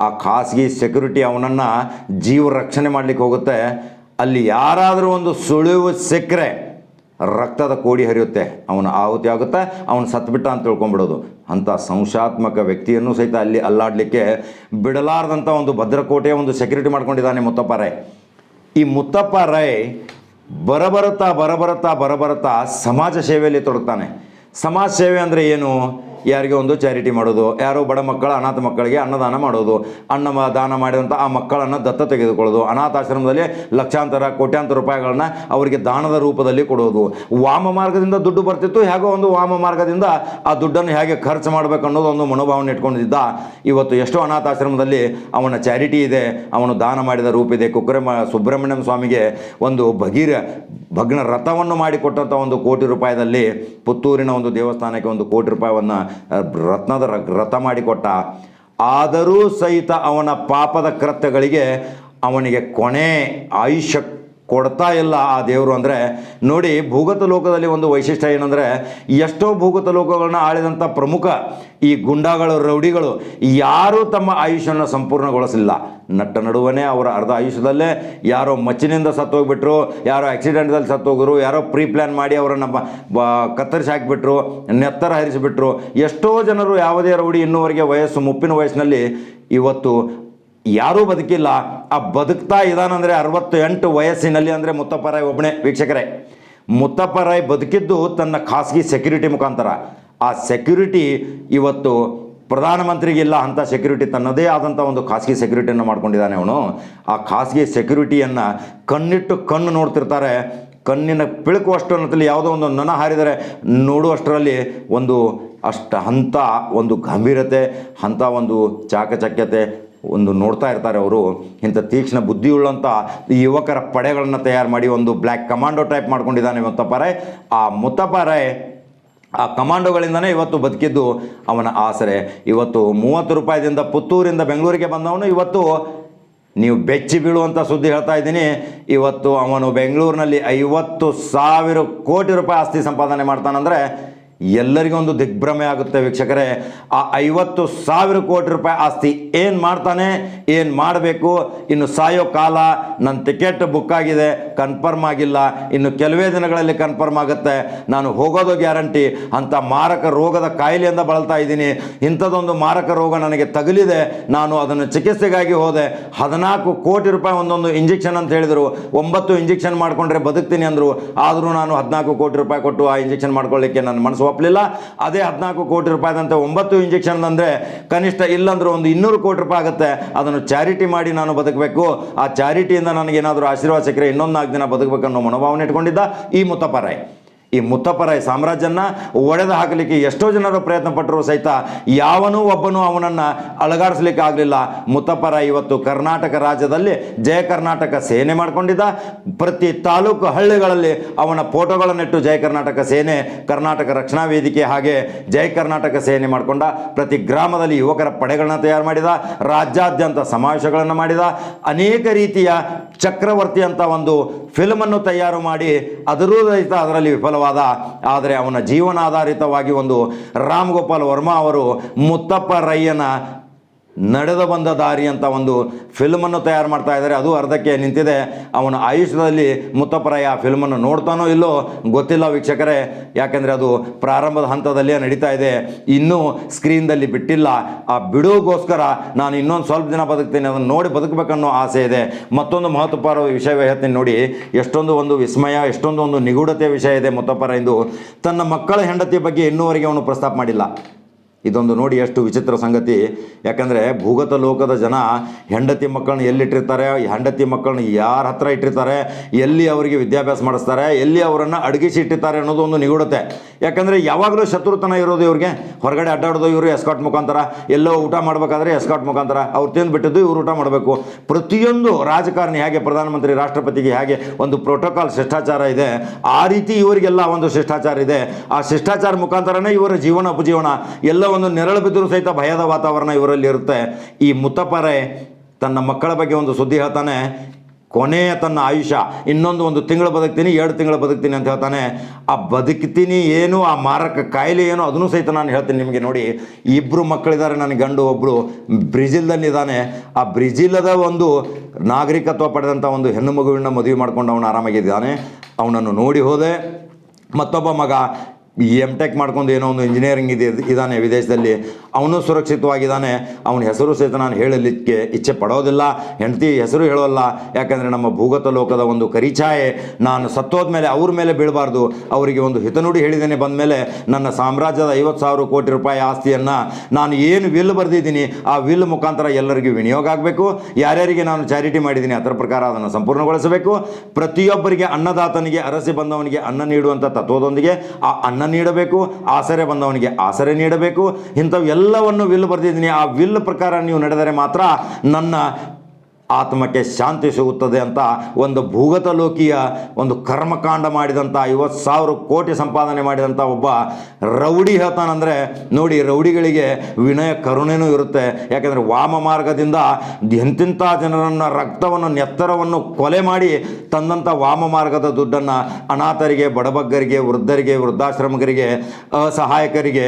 S1: ಆ ಖಾಸಗಿ ಸೆಕ್ಯೂರಿಟಿ ಅವನನ್ನು ಜೀವ ರಕ್ಷಣೆ ಮಾಡಲಿಕ್ಕೆ ಹೋಗುತ್ತೆ. ಅಲ್ಲಿ ಯಾರಾದರೂ ಒಂದು ಸುಳಿವು ಸಿಕ್ಕರೆ ರಕ್ತದ ಕೋಡಿ ಹರಿಯುತ್ತೆ. ಅವನು ಆಹುತಿ ಆಗುತ್ತೆ, ಅವನು ಸತ್ಬಿಟ್ಟ ಅಂತ ತಿಳ್ಕೊಂಬಿಡೋದು ಅಂಥ ಸಂಶಾತ್ಮಕ ವ್ಯಕ್ತಿಯನ್ನು ಸಹಿತ ಅಲ್ಲಿ ಅಲ್ಲಾಡಲಿಕ್ಕೆ ಬಿಡಲಾರ್ದಂಥ ಒಂದು ಭದ್ರಕೋಟೆಯ ಒಂದು ಸೆಕ್ಯೂರಿಟಿ ಮಾಡ್ಕೊಂಡಿದ್ದಾನೆ ಮುತ್ತಪ್ಪ ರೈ ಈ ಮುತ್ತಪ್ಪ ರೈ ಬರಬರುತ್ತಾ ಬರಬರುತ್ತಾ ಬರಬರುತ್ತಾ ಸಮಾಜ ಸೇವೆಯಲ್ಲಿ ತೊಡಗ್ತಾನೆ. ಸಮಾಜ ಸೇವೆ ಅಂದರೆ ಏನು? ಯಾರಿಗೆ ಒಂದು ಚಾರಿಟಿ ಮಾಡೋದು, ಯಾರೋ ಬಡ ಮಕ್ಕಳ ಅನಾಥ ಮಕ್ಕಳಿಗೆ ಅನ್ನದಾನ ಮಾಡೋದು, ಅನ್ನ ದಾನ ಮಾಡಿದಂಥ ಆ ಮಕ್ಕಳನ್ನು ದತ್ತ ತೆಗೆದುಕೊಳ್ಳೋದು. ಅನಾಥಾಶ್ರಮದಲ್ಲಿ ಲಕ್ಷಾಂತರ, ಕೋಟ್ಯಾಂತರ ರೂಪಾಯಿಗಳನ್ನ ಅವರಿಗೆ ದಾನದ ರೂಪದಲ್ಲಿ ಕೊಡೋದು. ವಾಮ ಮಾರ್ಗದಿಂದ ದುಡ್ಡು ಬರ್ತಿತ್ತು, ಹೇಗೋ ಒಂದು ವಾಮ ಮಾರ್ಗದಿಂದ ಆ ದುಡ್ಡನ್ನು ಹೇಗೆ ಖರ್ಚು ಮಾಡಬೇಕು ಅನ್ನೋದು ಒಂದು ಮನೋಭಾವನೆ ಇಟ್ಕೊಂಡಿದ್ದ. ಇವತ್ತು ಎಷ್ಟೋ ಅನಾಥಾಶ್ರಮದಲ್ಲಿ ಅವನ ಚಾರಿಟಿ ಇದೆ, ಅವನು ದಾನ ಮಾಡಿದ ರೂಪಿದೆ ಕುಕ್ಕರೆ ಮ ಸುಬ್ರಹ್ಮಣ್ಯಂ ಸ್ವಾಮಿಗೆ ಒಂದು ಭಗೀರ ಭಗ್ನ ರಥವನ್ನು ಮಾಡಿಕೊಟ್ಟಂಥ ಒಂದು ಕೋಟಿ ರೂಪಾಯಿದಲ್ಲಿ ಪುತ್ತೂರಿನ ಒಂದು ದೇವಸ್ಥಾನಕ್ಕೆ ಒಂದು ಕೋಟಿ ರೂಪಾಯಿಯನ್ನು ರತ್ನದ ರಥ ಮಾಡಿಕೊಟ್ಟ. ಆದರೂ ಸಹಿತ ಅವನ ಪಾಪದ ಕೃತ್ಯಗಳಿಗೆ ಅವನಿಗೆ ಕೊನೆ ಆಯುಷ್ಯ ಕೊಡ್ತಾ ಇಲ್ಲ ಆ ದೇವರು ಅಂದರೆ, ನೋಡಿ ಭೂಗತ ಲೋಕದಲ್ಲಿ ಒಂದು ವೈಶಿಷ್ಟ್ಯ ಏನಂದರೆ, ಎಷ್ಟೋ ಭೂಗತ ಲೋಕಗಳನ್ನ ಆಳಿದಂಥ ಪ್ರಮುಖ ಈ ಗುಂಡಾಗಳು, ರೌಡಿಗಳು, ಯಾರೂ ತಮ್ಮ ಆಯುಷ್ಯವನ್ನು ಸಂಪೂರ್ಣಗೊಳಿಸಿಲ್ಲ. ನಟ್ಟ ನಡುವನೇ ಅವರ ಅರ್ಧ ಆಯುಷ್ಯದಲ್ಲೇ ಯಾರೋ ಮಚ್ಚಿನಿಂದ ಸತ್ತೋಗ್ಬಿಟ್ರು, ಯಾರೋ ಆಕ್ಸಿಡೆಂಟ್ದಲ್ಲಿ ಸತ್ತೋಗರು ಯಾರೋ ಪ್ರೀ ಪ್ಲ್ಯಾನ್ ಮಾಡಿ ಅವರನ್ನು ಕತ್ತರಿಸಿ ಹಾಕಿಬಿಟ್ರು, ನೆತ್ತರ ಹರಿಸಿಬಿಟ್ರು. ಎಷ್ಟೋ ಜನರು ಯಾವುದೇ ರೌಡಿ ಇನ್ನೂವರೆಗೆ ವಯಸ್ಸು, ಮುಪ್ಪಿನ ವಯಸ್ಸಿನಲ್ಲಿ ಇವತ್ತು ಯಾರೂ ಬದುಕಿಲ್ಲ. ಆ ಬದುಕ್ತಾ ಇದಾನಂದ್ರೆ ಅರವತ್ತು ಎಂಟು ವಯಸ್ಸಿನಲ್ಲಿ ಅಂದರೆ ಮುತ್ತಪ್ಪರಾಯ್ ಒಬ್ಬನೇ ವೀಕ್ಷಕರೇ. ಮುತ್ತಪ್ಪರಾಯ್ ಬದುಕಿದ್ದು ತನ್ನ ಖಾಸಗಿ ಸೆಕ್ಯೂರಿಟಿ ಮುಖಾಂತರ. ಆ ಸೆಕ್ಯೂರಿಟಿ ಇವತ್ತು ಪ್ರಧಾನಮಂತ್ರಿಗಿಲ್ಲ ಅಂಥ ಸೆಕ್ಯೂರಿಟಿ ತನ್ನದೇ ಆದಂಥ ಒಂದು ಖಾಸಗಿ ಸೆಕ್ಯೂರಿಟಿಯನ್ನು ಮಾಡ್ಕೊಂಡಿದ್ದಾನೆ ಅವನು. ಆ ಖಾಸಗಿ ಸೆಕ್ಯೂರಿಟಿಯನ್ನು ಕಣ್ಣಿಟ್ಟು ಕಣ್ಣು ನೋಡ್ತಿರ್ತಾರೆ. ಕಣ್ಣಿನ ಪಿಳುಕುವಷ್ಟು ಅನ್ನೋದ್ರಲ್ಲಿ ಯಾವುದೋ ಒಂದು ನನ ಹಾರಿದರೆ ನೋಡುವಷ್ಟರಲ್ಲಿ ಒಂದು ಅಷ್ಟು ಅಂಥ ಒಂದು ಗಂಭೀರತೆ ಅಂಥ ಒಂದು ಚಾಕಚಕ್ಯತೆ ಒಂದು ನೋಡ್ತಾ ಇರ್ತಾರೆ ಅವರು. ಇಂಥ ತೀಕ್ಷ್ಣ ಬುದ್ಧಿಯುಳ್ಳಂಥ ಈ ಯುವಕರ ಪಡೆಗಳನ್ನು ತಯಾರು ಮಾಡಿ ಒಂದು ಬ್ಲ್ಯಾಕ್ ಕಮಾಂಡೋ ಟೈಪ್ ಮಾಡ್ಕೊಂಡಿದ್ದಾನೆ ಮುತ್ತಪ್ಪ ರಾಯ್ ಆ ಮುತ್ತಪ್ಪ ರಾಯ್ ಆ ಕಮಾಂಡೋಗಳಿಂದನೇ ಇವತ್ತು ಬದುಕಿದ್ದು ಅವನ ಆಸರೆ. ಇವತ್ತು ಮೂವತ್ತು ರೂಪಾಯಿದಿಂದ ಪುತ್ತೂರಿಂದ ಬೆಂಗಳೂರಿಗೆ ಬಂದವನು ಇವತ್ತು ನೀವು ಬೆಚ್ಚಿ ಬೀಳುವಂಥ ಸುದ್ದಿ ಹೇಳ್ತಾ ಇದ್ದೀನಿ. ಇವತ್ತು ಅವನು ಬೆಂಗಳೂರಿನಲ್ಲಿ ಐವತ್ತು ಸಾವಿರ ಕೋಟಿ ರೂಪಾಯಿ ಆಸ್ತಿ ಸಂಪಾದನೆ ಮಾಡ್ತಾನಂದರೆ ಎಲ್ಲರಿಗೂ ಒಂದು ದಿಗ್ಭ್ರಮೆ ಆಗುತ್ತೆ ವೀಕ್ಷಕರೇ. ಆ ಐವತ್ತು ಸಾವಿರ ಕೋಟಿ ರೂಪಾಯಿ ಆಸ್ತಿ ಏನು ಮಾಡ್ತಾನೆ, ಏನು ಮಾಡಬೇಕು? ಇನ್ನು ಸಾಯೋ ಕಾಲ ನನ್ನ ಟಿಕೆಟ್ ಬುಕ್ ಆಗಿದೆ, ಕನ್ಫರ್ಮ್ ಆಗಿಲ್ಲ. ಇನ್ನು ಕೆಲವೇ ದಿನಗಳಲ್ಲಿ ಕನ್ಫರ್ಮ್ ಆಗುತ್ತೆ. ನಾನು ಹೋಗೋದು ಗ್ಯಾರಂಟಿ. ಅಂಥ ಮಾರಕ ರೋಗದ ಕಾಯಿಲೆಯಿಂದ ಬಳಲ್ತಾ ಇದ್ದೀನಿ. ಇಂಥದ್ದೊಂದು ಮಾರಕ ರೋಗ ನನಗೆ ತಗುಲಿದೆ. ನಾನು ಅದನ್ನು ಚಿಕಿತ್ಸೆಗಾಗಿ ಹೋದೆ. ಹದಿನಾಲ್ಕು ಕೋಟಿ ರೂಪಾಯಿ ಒಂದೊಂದು ಇಂಜೆಕ್ಷನ್ ಅಂತ ಹೇಳಿದರು. ಒಂಬತ್ತು ಇಂಜೆಕ್ಷನ್ ಮಾಡಿಕೊಂಡ್ರೆ ಬದುಕ್ತೀನಿ ಅಂದರು. ಆದರೂ ನಾನು ಹದಿನಾಲ್ಕು ಕೋಟಿ ರೂಪಾಯಿ ಕೊಟ್ಟು ಆ ಇಂಜೆಕ್ಷನ್ ಮಾಡ್ಕೊಳ್ಳಿಕ್ಕೆ ನನ್ನ ಮನಸ್ಸು ಒಪ್ಪಲಿಲ್ಲ ಅದೇ ಹದಿನಾಲ್ಕು ಕೋಟಿ ರೂಪಾಯಿದಂತೆ ಒಂಬತ್ತು ಇಂಜೆಕ್ಷನ್ ಅಂದರೆ ಕನಿಷ್ಠ ಇಲ್ಲಂದ್ರೆ ಒಂದು ಇನ್ನೂರು ಕೋಟಿ ರೂಪಾಯಿ ಆಗುತ್ತೆ. ಅದನ್ನು ಚಾರಿಟಿ ಮಾಡಿ ನಾನು ಬದುಕಬೇಕು. ಆ ಚಾರಿಟಿಯಿಂದ ನನಗೇನಾದರೂ ಆಶೀರ್ವಾದ ಸಿಕ್ಕರೆ ಇನ್ನೊಂದು ನಾಲ್ಕು ದಿನ ಬದುಕಬೇಕು ಅನ್ನೋ ಮನೋಭಾವನೆ ಇಟ್ಕೊಂಡಿದ್ದ ಈ ಮುತ್ತಪ್ಪ ರಾಯ್. ಈ ಮುತ್ತಪ್ಪರಾಯ ಸಾಮ್ರಾಜ್ಯನ ಒಡೆದು ಹಾಕಲಿಕ್ಕೆ ಎಷ್ಟೋ ಜನರು ಪ್ರಯತ್ನ ಪಟ್ಟರು ಸಹಿತ ಯಾವನೂ ಒಬ್ಬನು ಅವನನ್ನು ಅಳಗಾಡಿಸ್ಲಿಕ್ಕೆ ಆಗಲಿಲ್ಲ. ಮುತ್ತಪ್ಪರಾಯ ಇವತ್ತು ಕರ್ನಾಟಕ ರಾಜ್ಯದಲ್ಲಿ ಜಯ ಕರ್ನಾಟಕ ಸೇನೆ ಮಾಡಿಕೊಂಡಿದ್ದ. ಪ್ರತಿ ತಾಲೂಕು ಹಳ್ಳಿಗಳಲ್ಲಿ ಅವನ ಫೋಟೋಗಳನ್ನಿಟ್ಟು ಜಯ ಕರ್ನಾಟಕ ಸೇನೆ, ಕರ್ನಾಟಕ ರಕ್ಷಣಾ ವೇದಿಕೆ ಹಾಗೆ ಜಯ ಕರ್ನಾಟಕ ಸೇನೆ ಮಾಡಿಕೊಂಡ. ಪ್ರತಿ ಗ್ರಾಮದಲ್ಲಿ ಯುವಕರ ಪಡೆಗಳನ್ನ ತಯಾರು ಮಾಡಿದ, ರಾಜ್ಯಾದ್ಯಂತ ಸಮಾವೇಶಗಳನ್ನು ಮಾಡಿದ. ಅನೇಕ ರೀತಿಯ ಚಕ್ರವರ್ತಿ ಅಂತ ಒಂದು ಫಿಲ್ಮನ್ನು ತಯಾರು ಮಾಡಿ ಅದರೂ ಸಹಿತ ಅದರಲ್ಲಿ ವಿಫಲವಾದ ಆದರೆ ಅವನ ಜೀವನಾಧಾರಿತವಾಗಿ ಒಂದು ರಾಮ್ ಗೋಪಾಲ್ ವರ್ಮಾ ಅವರು ಮುತ್ತಪ್ಪ ರೈಯನ ನಡೆದು ಬಂದ ದಾರಿ ಅಂತ ಒಂದು ಫಿಲ್ಮನ್ನು ತಯಾರು ಮಾಡ್ತಾ ಇದ್ದಾರೆ. ಅದು ಅರ್ಧಕ್ಕೆ ನಿಂತಿದೆ. ಅವನ ಆಯುಷ್ಯದಲ್ಲಿ ಮುತ್ತಪ್ಪರಾಯ ಆ ಫಿಲ್ಮನ್ನು ನೋಡ್ತಾನೋ ಇಲ್ಲೋ ಗೊತ್ತಿಲ್ಲ ವೀಕ್ಷಕರೇ. ಯಾಕೆಂದರೆ ಅದು ಪ್ರಾರಂಭದ ಹಂತದಲ್ಲೇ ನಡೀತಾ ಇದೆ. ಇನ್ನೂ ಸ್ಕ್ರೀನ್ದಲ್ಲಿ ಬಿಟ್ಟಿಲ್ಲ. ಆ ಬಿಡುಗೋಸ್ಕರ ನಾನು ಇನ್ನೊಂದು ಸ್ವಲ್ಪ ದಿನ ಬದುಕ್ತೀನಿ. ಅದನ್ನು ನೋಡಿ ಬದುಕಬೇಕನ್ನೋ ಆಸೆ ಇದೆ. ಮತ್ತೊಂದು ಮಹತ್ವಪೂರ್ಣ ವಿಷಯ ಹೇಳ್ತೀನಿ ನೋಡಿ. ಎಷ್ಟೊಂದು ಒಂದು ವಿಸ್ಮಯ, ಎಷ್ಟೊಂದು ಒಂದು ನಿಗೂಢತೆಯ ವಿಷಯ ಇದೆ ಮುತ್ತಪ್ಪರ ಎಂದು ತನ್ನ ಮಕ್ಕಳ ಹೆಂಡತಿ ಬಗ್ಗೆ ಇನ್ನೂವರೆಗೆ ಅವನು ಪ್ರಸ್ತಾಪ ಮಾಡಿಲ್ಲ. ಇದೊಂದು ನೋಡಿ ಎಷ್ಟು ವಿಚಿತ್ರ ಸಂಗತಿ. ಯಾಕಂದರೆ ಭೂಗತ ಲೋಕದ ಜನ ಹೆಂಡತಿ ಮಕ್ಕಳನ್ನ ಎಲ್ಲಿಟ್ಟಿರ್ತಾರೆ, ಹೆಂಡತಿ ಮಕ್ಕಳನ್ನ ಯಾರ ಹತ್ರ ಇಟ್ಟಿರ್ತಾರೆ, ಎಲ್ಲಿ ಅವರಿಗೆ ವಿದ್ಯಾಭ್ಯಾಸ ಮಾಡಿಸ್ತಾರೆ, ಎಲ್ಲಿ ಅವರನ್ನು ಅಡಗಿಸಿ ಇಟ್ಟಿರ್ತಾರೆ ಅನ್ನೋದು ಒಂದು ನಿಗೂಢತೆ. ಯಾಕಂದರೆ ಯಾವಾಗಲೂ ಶತ್ರುತನ ಇರೋದು ಇವ್ರಿಗೆ. ಹೊರಗಡೆ ಅಡ್ಡಾಡೋದು ಇವರು ಎಸ್ಕಾಟ್ ಮುಖಾಂತರ, ಎಲ್ಲೋ ಊಟ ಮಾಡಬೇಕಾದ್ರೆ ಎಸ್ಕಾಟ್ ಮುಖಾಂತರ, ಅವ್ರು ತಿಂದು ಬಿಟ್ಟಿದ್ದು ಇವ್ರು ಊಟ ಮಾಡಬೇಕು. ಪ್ರತಿಯೊಂದು ರಾಜಕಾರಣಿ ಹೇಗೆ, ಪ್ರಧಾನಮಂತ್ರಿ, ರಾಷ್ಟ್ರಪತಿಗೆ ಹೇಗೆ ಒಂದು ಪ್ರೋಟೋಕಾಲ್ ಶಿಷ್ಟಾಚಾರ ಇದೆ. ಆ ರೀತಿ ಇವರಿಗೆಲ್ಲ ಒಂದು ಶಿಷ್ಟಾಚಾರ ಇದೆ. ಆ ಶಿಷ್ಟಾಚಾರ ಮುಖಾಂತರನೇ ಇವರ ಜೀವನ ಉಪಜೀವನ. ಎಲ್ಲ ಒಂದು ನೆರಳು ಬಿದ್ದರೂ ಸಹಿತ ಭಯದ ವಾತಾವರಣ ಇವರಲ್ಲಿ ಇರುತ್ತೆ. ಈ ಮುತ್ತಪರೆ ತನ್ನ ಮಕ್ಕಳ ಬಗ್ಗೆ ಒಂದು ಸುದ್ದಿ ಹೇಳ್ತಾನೆ. ಕೊನೆಯ ತನ್ನ ಆಯುಷ್ಯ. ಇನ್ನೊಂದು ಒಂದು ತಿಂಗಳು ಬದುಕ್ತೀನಿ, ಎರಡು ತಿಂಗಳು ಬದುಕ್ತೀನಿ ಅಂತ ಹೇಳ್ತಾನೆ. ಆ ಬದುಕ್ತೀನಿ ಏನು, ಆ ಮಾರಕ ಕಾಯಿಲೆ ಏನು, ಅದನ್ನು ಸಹಿತ ನಾನು ಹೇಳ್ತೀನಿ ನಿಮಗೆ ನೋಡಿ. ಇಬ್ಬರು ಮಕ್ಕಳಿದ್ದಾರೆ ನನ್ನ ಗಂಡು ಒಬ್ಬರು ಬ್ರೆಜಿಲ್ದಲ್ಲಿದ್ದಾನೆ ಆ ಬ್ರೆಜಿಲದ ಒಂದು ನಾಗರಿಕತ್ವ ಪಡೆದಂಥ ಒಂದು ಹೆಣ್ಣು ಮಗುವಿನ ಮದುವೆ ಮಾಡ್ಕೊಂಡು ಅವನು ಆರಾಮಾಗಿದ್ದಾನೆ. ಅವನನ್ನು ನೋಡಿ ಹೋದೆ. ಮತ್ತೊಬ್ಬ ಮಗ ಎಂ ಟೆಕ್ ಮಾಡ್ಕೊಂಡು ಏನೋ ಒಂದು ಇಂಜಿನಿಯರಿಂಗ್ ಇದೆ ಇದ್ದಾನೆ ವಿದೇಶದಲ್ಲಿ. ಅವನು ಸುರಕ್ಷಿತವಾಗಿದ್ದಾನೆ, ಅವನ ಹೆಸರು ಸಹಿತ ನಾನು ಹೇಳಲಿಕ್ಕೆ ಇಚ್ಛೆ ಪಡೋದಿಲ್ಲ. ಹೆಂಡತಿ ಹೆಸರು ಹೇಳೋಲ್ಲ, ಯಾಕಂದರೆ ನಮ್ಮ ಭೂಗತ ಲೋಕದ ಒಂದು ಕರಿಛಾಯೆ. ನಾನು ಸತ್ತೋದ ಮೇಲೆ ಅವ್ರ ಮೇಲೆ ಬೀಳಬಾರ್ದು. ಅವರಿಗೆ ಒಂದು ಹಿತನುಡಿ ಹೇಳಿದ್ದೇನೆ ಬಂದ ಮೇಲೆ ನನ್ನ ಸಾಮ್ರಾಜ್ಯದ ಐವತ್ತು ಸಾವಿರ ಕೋಟಿ ರೂಪಾಯಿ ಆಸ್ತಿಯನ್ನು ನಾನು ಏನು ವಿಲ್ ಬರೆದಿದ್ದೀನಿ, ಆ ವಿಲ್ ಮುಖಾಂತರ ಎಲ್ಲರಿಗೂ ವಿನಿಯೋಗ ಆಗಬೇಕು. ಯಾರ್ಯಾರಿಗೆ ನಾನು ಚಾರಿಟಿ ಮಾಡಿದ್ದೀನಿ, ಅದರ ಪ್ರಕಾರ ಅದನ್ನು ಸಂಪೂರ್ಣಗೊಳಿಸಬೇಕು. ಪ್ರತಿಯೊಬ್ಬರಿಗೆ ಅನ್ನದಾತನಿಗೆ, ಅರಸಿ ಬಂದವನಿಗೆ ಅನ್ನ ನೀಡುವಂಥ ತತ್ವದೊಂದಿಗೆ ಆ ಅನ್ನ ನೀಡಬೇಕು, ಆಸರೆ ಬಂದವನಿಗೆ ಆಸರೆ ನೀಡಬೇಕು. ಇಂಥವು ಎಲ್ಲವನ್ನು ವಿಲ್ ಬರೆದಿದ್ದೀನಿ. ಆ ವಿಲ್ ಪ್ರಕಾರ ನೀವು ನಡೆದರೆ ಮಾತ್ರ ನನ್ನ ಆತ್ಮಕ್ಕೆ ಶಾಂತಿ ಸಿಗುತ್ತದೆ ಅಂತ ಒಂದು ಭೂಗತ ಲೋಕಿಯ ಒಂದು ಕರ್ಮಕಾಂಡ ಮಾಡಿದಂಥ ಐವತ್ತು ಸಾವಿರ ಕೋಟಿ ಸಂಪಾದನೆ ಮಾಡಿದಂಥ ಒಬ್ಬ ರೌಡಿ ಹೇಳ್ತಾನಂದರೆ, ನೋಡಿ ರೌಡಿಗಳಿಗೆ ವಿನಯ ಕರುಣೆನೂ ಇರುತ್ತೆ. ಯಾಕೆಂದರೆ ವಾಮ ಮಾರ್ಗದಿಂದ ಎಂತಿಂಥ ಜನರನ್ನು ರಕ್ತವನ್ನು, ನೆತ್ತರವನ್ನು ಕೊಲೆ ಮಾಡಿ ತಂದಂಥ ವಾಮ ಮಾರ್ಗದ ದುಡ್ಡನ್ನು ಅನಾಥರಿಗೆ, ಬಡಬಗ್ಗರಿಗೆ, ವೃದ್ಧರಿಗೆ ವೃದ್ಧಾಶ್ರಮಗಳಿಗೆ ಅಸಹಾಯಕರಿಗೆ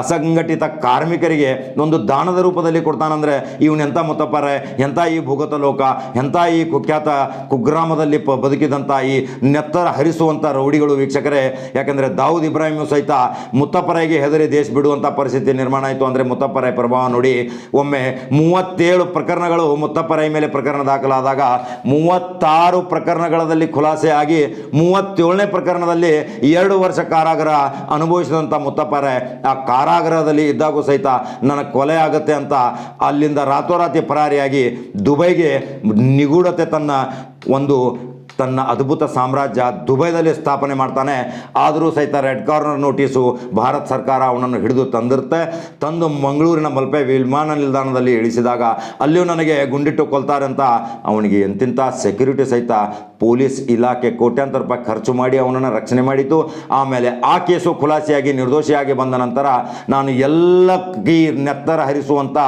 S1: ಅಸಂಘಟಿತ ಕಾರ್ಮಿಕರಿಗೆ ಒಂದು ದಾನದ ರೂಪದಲ್ಲಿ ಕೊಡ್ತಾನಂದರೆ, ಇವನು ಎಂಥ ಮುತ್ತಪ್ಪರೆ? ಎಂಥ ಈ ಭೂಗತ ಲೋಕ, ಎಂಥ ಈ ಕುಖ್ಯಾತ ಕುಗ್ರಾಮದಲ್ಲಿ ಪ, ಬದುಕಿದಂಥ ಈ ನೆತ್ತರ ಹರಿಸುವಂಥ ರೌಡಿಗಳು ವೀಕ್ಷಕರೇ. ಯಾಕಂದರೆ ದಾವೂದ್ ಇಬ್ರಾಹಿಂ ಸಹಿತ ಮುತ್ತಪ್ಪರಾಯಿಗೆ ಹೆದರಿ ದೇಶ ಬಿಡುವಂಥ ಪರಿಸ್ಥಿತಿ ನಿರ್ಮಾಣ ಆಯಿತು. ಅಂದರೆ ಮುತ್ತಪ್ಪರಾಯಿ ಪ್ರಭಾವ ನೋಡಿ, ಒಮ್ಮೆ ಮೂವತ್ತೇಳು ಪ್ರಕರಣಗಳು ಮುತ್ತಪ್ಪರಾಯಿ ಮೇಲೆ ಪ್ರಕರಣ ದಾಖಲಾದಾಗ ಮೂವತ್ತಾರು ಪ್ರಕರಣಗಳಲ್ಲಿ ಖುಲಾಸೆ ಆಗಿ ಮೂವತ್ತೇಳನೇ ಪ್ರಕರಣದಲ್ಲಿ ಎರಡು ವರ್ಷ ಕಾರಾಗರ ಅನುಭವಿಸಿದಂಥ ಮುತ್ತಪ್ಪರಾಯ್ ಆ ಕಾರಾಗರದಲ್ಲಿ ಇದ್ದಾಗೂ ಸಹಿತ ನನಗೆ ಕೊಲೆ ಆಗುತ್ತೆ ಅಂತ ಅಲ್ಲಿಂದ ರಾತೋರಾತಿ ಪರಾರಿಯಾಗಿ ದುಬೈಗೆ ನಿಗೂಢತೆ ತನ್ನ ಒಂದು ತನ್ನ ಅದ್ಭುತ ಸಾಮ್ರಾಜ್ಯ ದುಬೈದಲ್ಲಿ ಸ್ಥಾಪನೆ ಮಾಡ್ತಾನೆ, ಆದರೂ ಸಹಿತ ರೆಡ್ ಕಾರ್ನರ್ ನೋಟಿಸು ಭಾರತ ಸರ್ಕಾರ ಅವನನ್ನು ಹಿಡಿದು ತಂದಿರುತ್ತೆ. ತಂದು ಮಂಗಳೂರಿನ ಮಲ್ಪೆ ವಿಮಾನ ನಿಲ್ದಾಣದಲ್ಲಿ ಇಳಿಸಿದಾಗ ಅಲ್ಲಿಯೂ ನನಗೆ ಗುಂಡಿಟ್ಟು ಕೊಲ್ತಾರೆ ಅಂತ ಅವನಿಗೆ ಎಂತಿಂಥ ಸೆಕ್ಯೂರಿಟಿ ಸಹಿತ ಪೊಲೀಸ್ ಇಲಾಖೆ ಕೋಟ್ಯಾಂತರ ರೂಪಾಯಿ ಖರ್ಚು ಮಾಡಿ ಅವನನ್ನು ರಕ್ಷಣೆ ಮಾಡಿತು ಆಮೇಲೆ ಆ ಕೇಸು ಖುಲಾಸೆಯಾಗಿ ನಿರ್ದೋಷಿಯಾಗಿ ಬಂದ ನಂತರ ನಾನು ಎಲ್ಲ ಗೀರ್ ನೆತ್ತರ ಹರಿಸುವಂಥ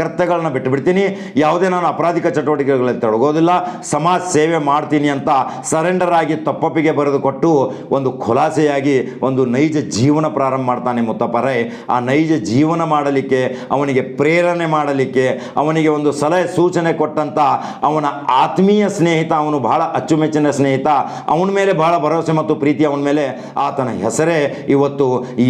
S1: ಕರ್ತವ್ಯಗಳನ್ನ ಬಿಟ್ಟು ಬಿಡ್ತೀನಿ. ಯಾವುದೇ ನಾನು ಅಪರಾಧಿಕ ಚಟುವಟಿಕೆಗಳಲ್ಲಿ ತೊಡಗೋದಿಲ್ಲ. ಸಮಾಜ ಸೇವೆ ಮಾಡ್ತೀನಿ ಅಂತ ಸರೆಂಡರ್ ಆಗಿ ತಪ್ಪಪ್ಪಿಗೆ ಬರೆದು ಕೊಟ್ಟು ಒಂದು ಖುಲಾಸೆಯಾಗಿ ಒಂದು ನೈಜ ಜೀವನ ಪ್ರಾರಂಭ ಮಾಡ್ತಾನೆ ಮುತ್ತಪ್ಪರೇ ಆ ನೈಜ ಜೀವನ ಮಾಡಲಿಕ್ಕೆ, ಅವನಿಗೆ ಪ್ರೇರಣೆ ಮಾಡಲಿಕ್ಕೆ, ಅವನಿಗೆ ಒಂದು ಸಲಹೆ ಸೂಚನೆ ಕೊಟ್ಟಂಥ ಅವನ ಆತ್ಮೀಯ ಸ್ನೇಹಿತ, ಅವನು ಬಹಳ ಅಚ್ಚುಮೆಚ್ಚಿನ ಸ್ನೇಹಿತ, ಅವನ ಮೇಲೆ ಬಹಳ ಭರವಸೆ ಮತ್ತು ಪ್ರೀತಿ ಅವನ ಮೇಲೆ ಆತನ ಹೆಸರೇ. ಇವತ್ತು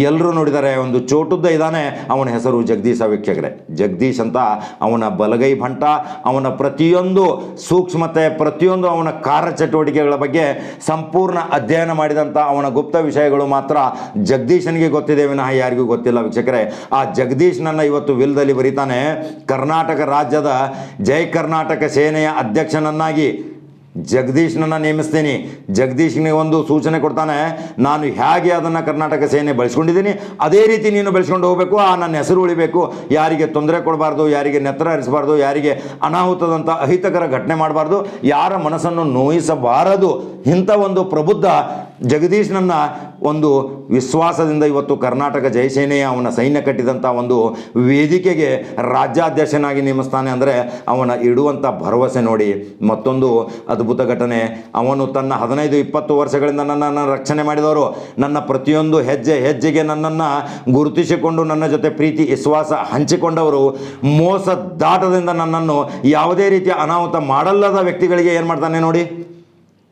S1: ಎಲ್ಲರೂ ನೋಡಿದರೆ ಒಂದು ಚೋಟುದ್ದ ಇದ್ದಾನೆ. ಅವನ ಹೆಸರು ಜಗದೀಶ ವೀಕ್ಷಕರೇ. ಜಗದೀಶ್ ಅಂತ ಅವನ ಬಲಗೈ ಭಂಟ ಅವನ ಪ್ರತಿಯೊಂದು ಸೂಕ್ಷ್ಮತೆ, ಪ್ರತಿಯೊಂದು ಅವನ ಕಾರ್ಯಚಟುವಟಿಕೆಗಳ ಬಗ್ಗೆ ಸಂಪೂರ್ಣ ಅಧ್ಯಯನ ಮಾಡಿದಂಥ ಅವನ ಗುಪ್ತ ವಿಷಯಗಳು ಮಾತ್ರ ಜಗದೀಶನಿಗೆ ಗೊತ್ತಿದೆ ವಿನಃ ಯಾರಿಗೂ ಗೊತ್ತಿಲ್ಲ ವೀಕ್ಷಕರೇ. ಆ ಜಗದೀಶ್ ನನ್ನ ಇವತ್ತು ವಿಲ್ದಲ್ಲಿ ಬರೀತಾನೆ ಕರ್ನಾಟಕ ರಾಜ್ಯದ ಜೈ ಕರ್ನಾಟಕ ಸೇನೆಯ ಅಧ್ಯಕ್ಷನನ್ನಾಗಿ ಜಗದೀಶ್ನನ್ನು ನೇಮಿಸ್ತೀನಿ. ಜಗದೀಶ್ನಿಗೆ ಒಂದು ಸೂಚನೆ ಕೊಡ್ತಾನೆ, ನಾನು ಹೇಗೆ ಅದನ್ನು ಕರ್ನಾಟಕ ಸೇನೆ ಬೆಳೆಸ್ಕೊಂಡಿದ್ದೀನಿ, ಅದೇ ರೀತಿ ನೀನು ಬೆಳೆಸ್ಕೊಂಡು ಹೋಗಬೇಕು, ಆ ನನ್ನ ಹೆಸರು ಉಳಿಬೇಕು. ಯಾರಿಗೆ ತೊಂದರೆ ಕೊಡಬಾರ್ದು, ಯಾರಿಗೆ ನೆತ್ತರ ಹರಿಸಬಾರ್ದು, ಯಾರಿಗೆ ಅನಾಹುತದಂಥ ಅಹಿತಕರ ಘಟನೆ ಮಾಡಬಾರ್ದು, ಯಾರ ಮನಸ್ಸನ್ನು ನೋಯಿಸಬಾರದು. ಇಂಥ ಒಂದು ಪ್ರಬುದ್ಧ ಜಗದೀಶ್ನನ್ನ ಒಂದು ವಿಶ್ವಾಸದಿಂದ ಇವತ್ತು ಕರ್ನಾಟಕ ಜಯಸೇನೆಯ ಅವನ ಸೈನ್ಯ ಕಟ್ಟಿದಂಥ ಒಂದು ವೇದಿಕೆಗೆ ರಾಜ್ಯಾಧ್ಯಕ್ಷನಾಗಿ ನೇಮಿಸ್ತಾನೆ ಅಂದರೆ ಅವನ ಇಡುವಂಥ ಭರವಸೆ ನೋಡಿ ಮತ್ತೊಂದು ಅದ್ಭುತ ಘಟನೆ. ಅವನು ತನ್ನ ಹದಿನೈದು, ಇಪ್ಪತ್ತು ವರ್ಷಗಳಿಂದ ನನ್ನನ್ನು ರಕ್ಷಣೆ ಮಾಡಿದವರು. ನನ್ನ ಪ್ರತಿಯೊಂದು ಹೆಜ್ಜೆ, ಹೆಜ್ಜೆಗೆ ನನ್ನನ್ನು ಗುರುತಿಸಿಕೊಂಡು ನನ್ನ ಜೊತೆ ಪ್ರೀತಿ, ವಿಶ್ವಾಸ ಹಂಚಿಕೊಂಡವರು. ಮೋಸ ದಾಟದಿಂದ ನನ್ನನ್ನು ಯಾವುದೇ ರೀತಿಯ ಅನಾಹುತ ಮಾಡಲ್ಲದ ವ್ಯಕ್ತಿಗಳಿಗೆ ಏನು ಮಾಡ್ತಾನೆ ನೋಡಿ?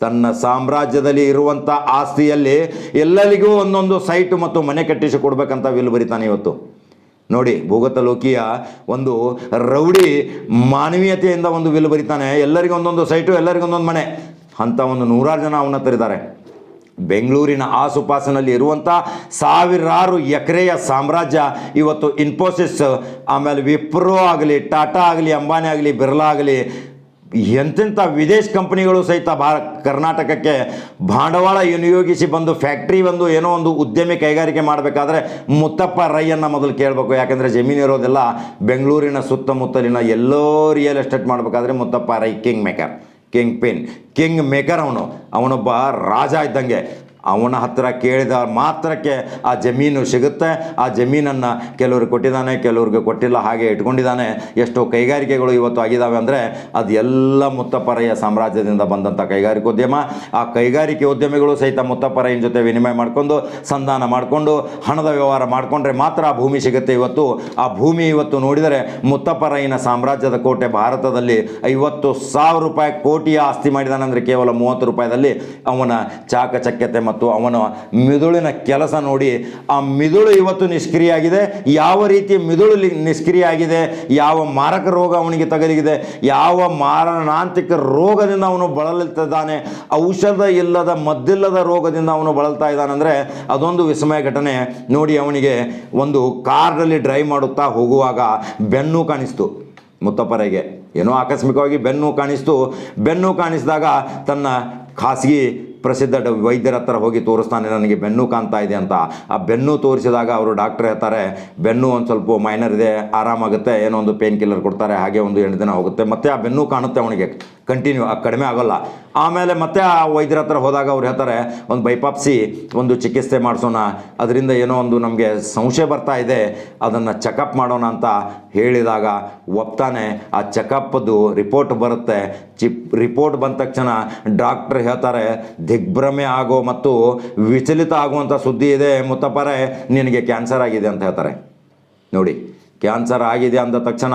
S1: ತನ್ನ ಸಾಮ್ರಾಜ್ಯದಲ್ಲಿ ಇರುವಂಥ ಆಸ್ತಿಯಲ್ಲಿ ಎಲ್ಲರಿಗೂ ಒಂದೊಂದು ಸೈಟ್ ಮತ್ತು ಮನೆ ಕಟ್ಟಿಸಿ ಕೊಡ್ಬೇಕಂತ ವಿಲ್ ಬರಿತಾನೆ ಇವತ್ತು. ನೋಡಿ, ಭೂಗತ ಲೋಕಿಯ ಒಂದು ರೌಡಿ ಮಾನವೀಯತೆಯಿಂದ ಒಂದು ವಿಲ್ ಬರೀತಾನೆ. ಎಲ್ಲರಿಗೂ ಒಂದೊಂದು ಸೈಟು, ಎಲ್ಲರಿಗೂ ಒಂದೊಂದು ಮನೆ. ಅಂತ ಒಂದು ನೂರಾರು ಜನ ಅವನ ತರಿದ್ದಾರೆ. ಬೆಂಗಳೂರಿನ ಆಸುಪಾಸಿನಲ್ಲಿ ಇರುವಂಥ ಸಾವಿರಾರು ಎಕರೆಯ ಸಾಮ್ರಾಜ್ಯ ಇವತ್ತು ಇನ್ಫೋಸಿಸ್ ಆಮೇಲೆ ವಿಪ್ರೋ ಆಗಲಿ ಟಾಟಾ ಆಗಲಿ, ಅಂಬಾನಿ ಆಗಲಿ ಬಿರ್ಲಾ ಆಗಲಿ ಎಂತೆಂಥ ವಿದೇಶ ಕಂಪನಿಗಳು ಸಹಿತ ಭಾರ ಕರ್ನಾಟಕಕ್ಕೆ ಬಂಡವಾಳ ವಿನಿಯೋಗಿಸಿ ಬಂದು ಫ್ಯಾಕ್ಟ್ರಿ ಬಂದು ಏನೋ ಒಂದು ಉದ್ಯಮಿ ಕೈಗಾರಿಕೆ ಮಾಡಬೇಕಾದ್ರೆ ಮುತ್ತಪ್ಪ ರೈಯನ್ನು ಮೊದಲು ಕೇಳಬೇಕು. ಯಾಕಂದರೆ ಜಮೀನು ಇರೋದೆಲ್ಲ ಬೆಂಗಳೂರಿನ ಸುತ್ತಮುತ್ತಲಿನ ಎಲ್ಲೋ ರಿಯಲ್ ಎಸ್ಟೇಟ್ ಮಾಡಬೇಕಾದ್ರೆ Muthappa Rai king maker king pin king maker ಅವನು. ಅವನೊಬ್ಬ ರಾಜ ಇದ್ದಂಗೆ. ಅವನ ಹತ್ತಿರ ಕೇಳಿದ ಮಾತ್ರಕ್ಕೆ ಆ ಜಮೀನು ಸಿಗುತ್ತೆ. ಆ ಜಮೀನನ್ನು ಕೆಲವ್ರಿಗೆ ಕೊಟ್ಟಿದ್ದಾನೆ, ಕೆಲವ್ರಿಗೆ ಕೊಟ್ಟಿಲ್ಲ, ಹಾಗೆ ಇಟ್ಕೊಂಡಿದ್ದಾನೆ. ಎಷ್ಟೋ ಕೈಗಾರಿಕೆಗಳು ಇವತ್ತು ಆಗಿದ್ದಾವೆ ಅಂದರೆ ಅದು ಎಲ್ಲ ಮುತ್ತಪ್ಪರಯ್ಯ ಸಾಮ್ರಾಜ್ಯದಿಂದ ಬಂದಂಥ ಕೈಗಾರಿಕೋದ್ಯಮ ಆ ಕೈಗಾರಿಕೆ ಉದ್ಯಮಿಗಳು ಸಹಿತ ಮುತ್ತಪ್ಪರಯ್ಯನ ಜೊತೆ ವಿನಿಮಯ ಮಾಡಿಕೊಂಡು, ಸಂಧಾನ ಮಾಡಿಕೊಂಡು, ಹಣದ ವ್ಯವಹಾರ ಮಾಡಿಕೊಂಡ್ರೆ ಮಾತ್ರ ಆ ಭೂಮಿ ಸಿಗುತ್ತೆ ಇವತ್ತು. ಆ ಭೂಮಿ ಇವತ್ತು ನೋಡಿದರೆ ಮುತ್ತಪ್ಪರಯ್ಯನ ಸಾಮ್ರಾಜ್ಯದ ಕೋಟೆ ಭಾರತದಲ್ಲಿ ಐವತ್ತು ಸಾವಿರ ರೂಪಾಯಿ ಕೋಟಿಯ ಆಸ್ತಿ ಮಾಡಿದಾನೆ ಅಂದರೆ ಕೇವಲ ಮೂವತ್ತು ರೂಪಾಯಿದಲ್ಲಿ ಅವನ ಚಾಕಚಕ್ಯತೆ ಮತ್ತು ಅವನ ಮಿದುಳಿನ ಕೆಲಸ ನೋಡಿ, ಆ ಮಿದುಳು ಇವತ್ತು ನಿಷ್ಕ್ರಿಯ ಆಗಿದೆ ಯಾವ ರೀತಿ ಮಿದುಳು ನಿಷ್ಕ್ರಿಯ ಆಗಿದೆ ಯಾವ ಮಾರಕ ರೋಗ ಅವನಿಗೆ ತಗಲಿಗಿದೆ? ಯಾವ ಮಾರಣಾಂತಿಕ ರೋಗದಿಂದ ಅವನು ಬಳಲುತ್ತಿದ್ದಾನೆ? ಔಷಧ ಇಲ್ಲದ ಮದ್ದಿಲ್ಲದ ರೋಗದಿಂದ ಅವನು ಬಳಲ್ತಾ ಇದ್ದಾನಂದರೆ ಅದೊಂದು ವಿಸ್ಮಯ ಘಟನೆ. ನೋಡಿ, ಅವನಿಗೆ ಒಂದು ಕಾರ್ನಲ್ಲಿ ಡ್ರೈವ್ ಮಾಡುತ್ತಾ ಹೋಗುವಾಗ ಬೆನ್ನು ಕಾಣಿಸ್ತು ಮುತ್ತಪ್ಪರೆಗೆ. ಏನೋ ಆಕಸ್ಮಿಕವಾಗಿ ಬೆನ್ನು ಕಾಣಿಸ್ತು. ಬೆನ್ನು ಕಾಣಿಸಿದಾಗ ತನ್ನ ಖಾಸಗಿ ಪ್ರಸಿದ್ಧ ವೈದ್ಯರ ಹತ್ರ ಹೋಗಿ ತೋರಿಸ್ತಾನೆ, ನನಗೆ ಬೆನ್ನು ಕಾಣ್ತಾ ಇದೆ ಅಂತ. ಆ ಬೆನ್ನು ತೋರಿಸಿದಾಗ ಅವರು ಡಾಕ್ಟರ್ ಹೇಳ್ತಾರೆ, ಬೆನ್ನು ಒಂದು ಸ್ವಲ್ಪ ಮೈನರ್ ಇದೆ, ಆರಾಮಾಗುತ್ತೆ, ಏನೋ ಒಂದು ಪೇನ್ ಕಿಲ್ಲರ್ ಕೊಡ್ತಾರೆ, ಹಾಗೆ ಒಂದು ಎಂಟು ದಿನ ಹೋಗುತ್ತೆ. ಮತ್ತೆ ಆ ಬೆನ್ನು ಕಾಣುತ್ತೆ ಅವನಿಗೆ. ಕಂಟಿನ್ಯೂ ಕಡಿಮೆ ಆಗೋಲ್ಲ. ಆಮೇಲೆ ಮತ್ತೆ ಆ ವೈದ್ಯರ ಹತ್ರ ಹೋದಾಗ ಅವ್ರು ಹೇಳ್ತಾರೆ, ಒಂದು ಬೈಪಾಪ್ಸಿ ಒಂದು ಚಿಕಿತ್ಸೆ ಮಾಡಿಸೋಣ. ಅದರಿಂದ ಏನೋ ಒಂದು ನಮಗೆ ಸಂಶಯ ಬರ್ತಾ ಇದೆ. ಅದನ್ನು ಚೆಕಪ್ ಮಾಡೋಣ ಅಂತ ಹೇಳಿದಾಗ ಒಪ್ತಾನೆ. ಆ ಚೆಕಪ್ದು ರಿಪೋರ್ಟ್ ಬರುತ್ತೆ. ಚಿಪ್ ರಿಪೋರ್ಟ್ ಬಂದ ತಕ್ಷಣ ಡಾಕ್ಟ್ರ್ ಹೇಳ್ತಾರೆ, ದಿಗ್ಭ್ರಮೆ ಆಗೋ ಮತ್ತು ವಿಚಲಿತ ಆಗುವಂಥ ಸುದ್ದಿ ಇದೆ ಮುತ್ತಪ್ಪರೆ. ನಿನಗೆ ಕ್ಯಾನ್ಸರ್ ಆಗಿದೆ ಅಂತ ಹೇಳ್ತಾರೆ. ನೋಡಿ ಕ್ಯಾನ್ಸರ್ ಆಗಿದೆ ಅಂದ ತಕ್ಷಣ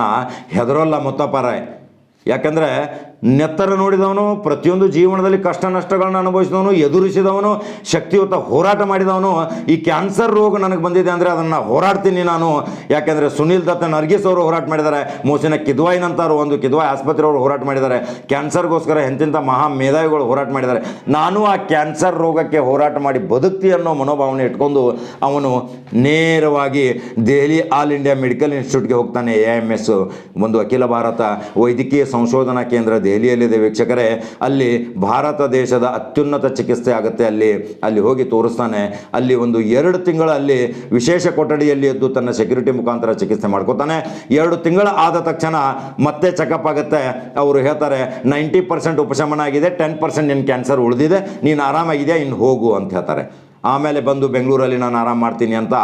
S1: ಹೆದರೋಲ್ಲ ಮುತ್ತಪ್ಪರೆ. ಯಾಕಂದರೆ ನೆತ್ತರ ನೋಡಿದವನು, ಪ್ರತಿಯೊಂದು ಜೀವನದಲ್ಲಿ ಕಷ್ಟ ನಷ್ಟಗಳನ್ನ ಅನುಭವಿಸಿದವನು, ಎದುರಿಸಿದವನು, ಶಕ್ತಿಯುತ ಹೋರಾಟ ಮಾಡಿದವನು, ಈ ಕ್ಯಾನ್ಸರ್ ರೋಗ ನನಗೆ ಬಂದಿದೆ ಅಂದರೆ ಅದನ್ನು ಹೋರಾಡ್ತೀನಿ ನಾನು. ಯಾಕೆಂದರೆ ಸುನೀಲ್ ದತ್ತ ನರ್ಗಿಸ್ ಅವರು ಹೋರಾಟ ಮಾಡಿದ್ದಾರೆ, ಮೋಸಿನ ಕಿದ್ವಾಯಿನಂತವರು ಒಂದು ಕಿದ್ವಾಯಿ ಆಸ್ಪತ್ರೆಯವರು ಹೋರಾಟ ಮಾಡಿದ್ದಾರೆ, ಕ್ಯಾನ್ಸರ್ಗೋಸ್ಕರ ಎಂತಿಂಥ ಮಹಾ ಮೇಧಾವಿಗಳು ಹೋರಾಟ ಮಾಡಿದ್ದಾರೆ. ನಾನು ಆ ಕ್ಯಾನ್ಸರ್ ರೋಗಕ್ಕೆ ಹೋರಾಟ ಮಾಡಿ ಬದುಕ್ತಿ ಅನ್ನೋ ಮನೋಭಾವನೆ ಇಟ್ಕೊಂಡು ಅವನು ನೇರವಾಗಿ ದೆಹಲಿ ಆಲ್ ಇಂಡಿಯಾ ಮೆಡಿಕಲ್ ಇನ್ಸ್ಟಿಟ್ಯೂಟ್ಗೆ ಹೋಗ್ತಾನೆ, ಎ ಎಂ ಎಸ್, ಒಂದು ಅಖಿಲ ಭಾರತ ವೈದ್ಯಕೀಯ ಸಂಶೋಧನಾ ಕೇಂದ್ರ ದೆಹಲಿಯಲ್ಲಿದೆ ವೀಕ್ಷಕರೇ. ಅಲ್ಲಿ ಭಾರತ ದೇಶದ ಅತ್ಯುನ್ನತ ಚಿಕಿತ್ಸೆ ಆಗುತ್ತೆ. ಅಲ್ಲಿ ಅಲ್ಲಿ ಹೋಗಿ ತೋರಿಸ್ತಾನೆ. ಅಲ್ಲಿ ಒಂದು ಎರಡು ತಿಂಗಳ ಅಲ್ಲಿ ವಿಶೇಷ ಕೊಠಡಿಯಲ್ಲಿ ಎದ್ದು ತನ್ನ ಸೆಕ್ಯೂರಿಟಿ ಮುಖಾಂತರ ಚಿಕಿತ್ಸೆ ಮಾಡ್ಕೋತಾನೆ. ಎರಡು ತಿಂಗಳ ಆದ ತಕ್ಷಣ ಮತ್ತೆ ಚೆಕಪ್ ಆಗುತ್ತೆ. ಅವರು ಹೇಳ್ತಾರೆ, ನೈಂಟಿ ಪರ್ಸೆಂಟ್ ಉಪಶಮನ ಆಗಿದೆ ಟೆನ್ ಪರ್ಸೆಂಟ್ ನಿನ್ನ ಕ್ಯಾನ್ಸರ್ ಉಳಿದಿದೆ, ನೀನು ಆರಾಮಾಗಿದೆಯಾ? ಇನ್ನು ಹೋಗು ಅಂತ ಹೇಳ್ತಾರೆ. ಆಮೇಲೆ ಬಂದು ಬೆಂಗಳೂರಲ್ಲಿ ನಾನು ಆರಾಮ ಮಾಡ್ತೀನಿ ಅಂತ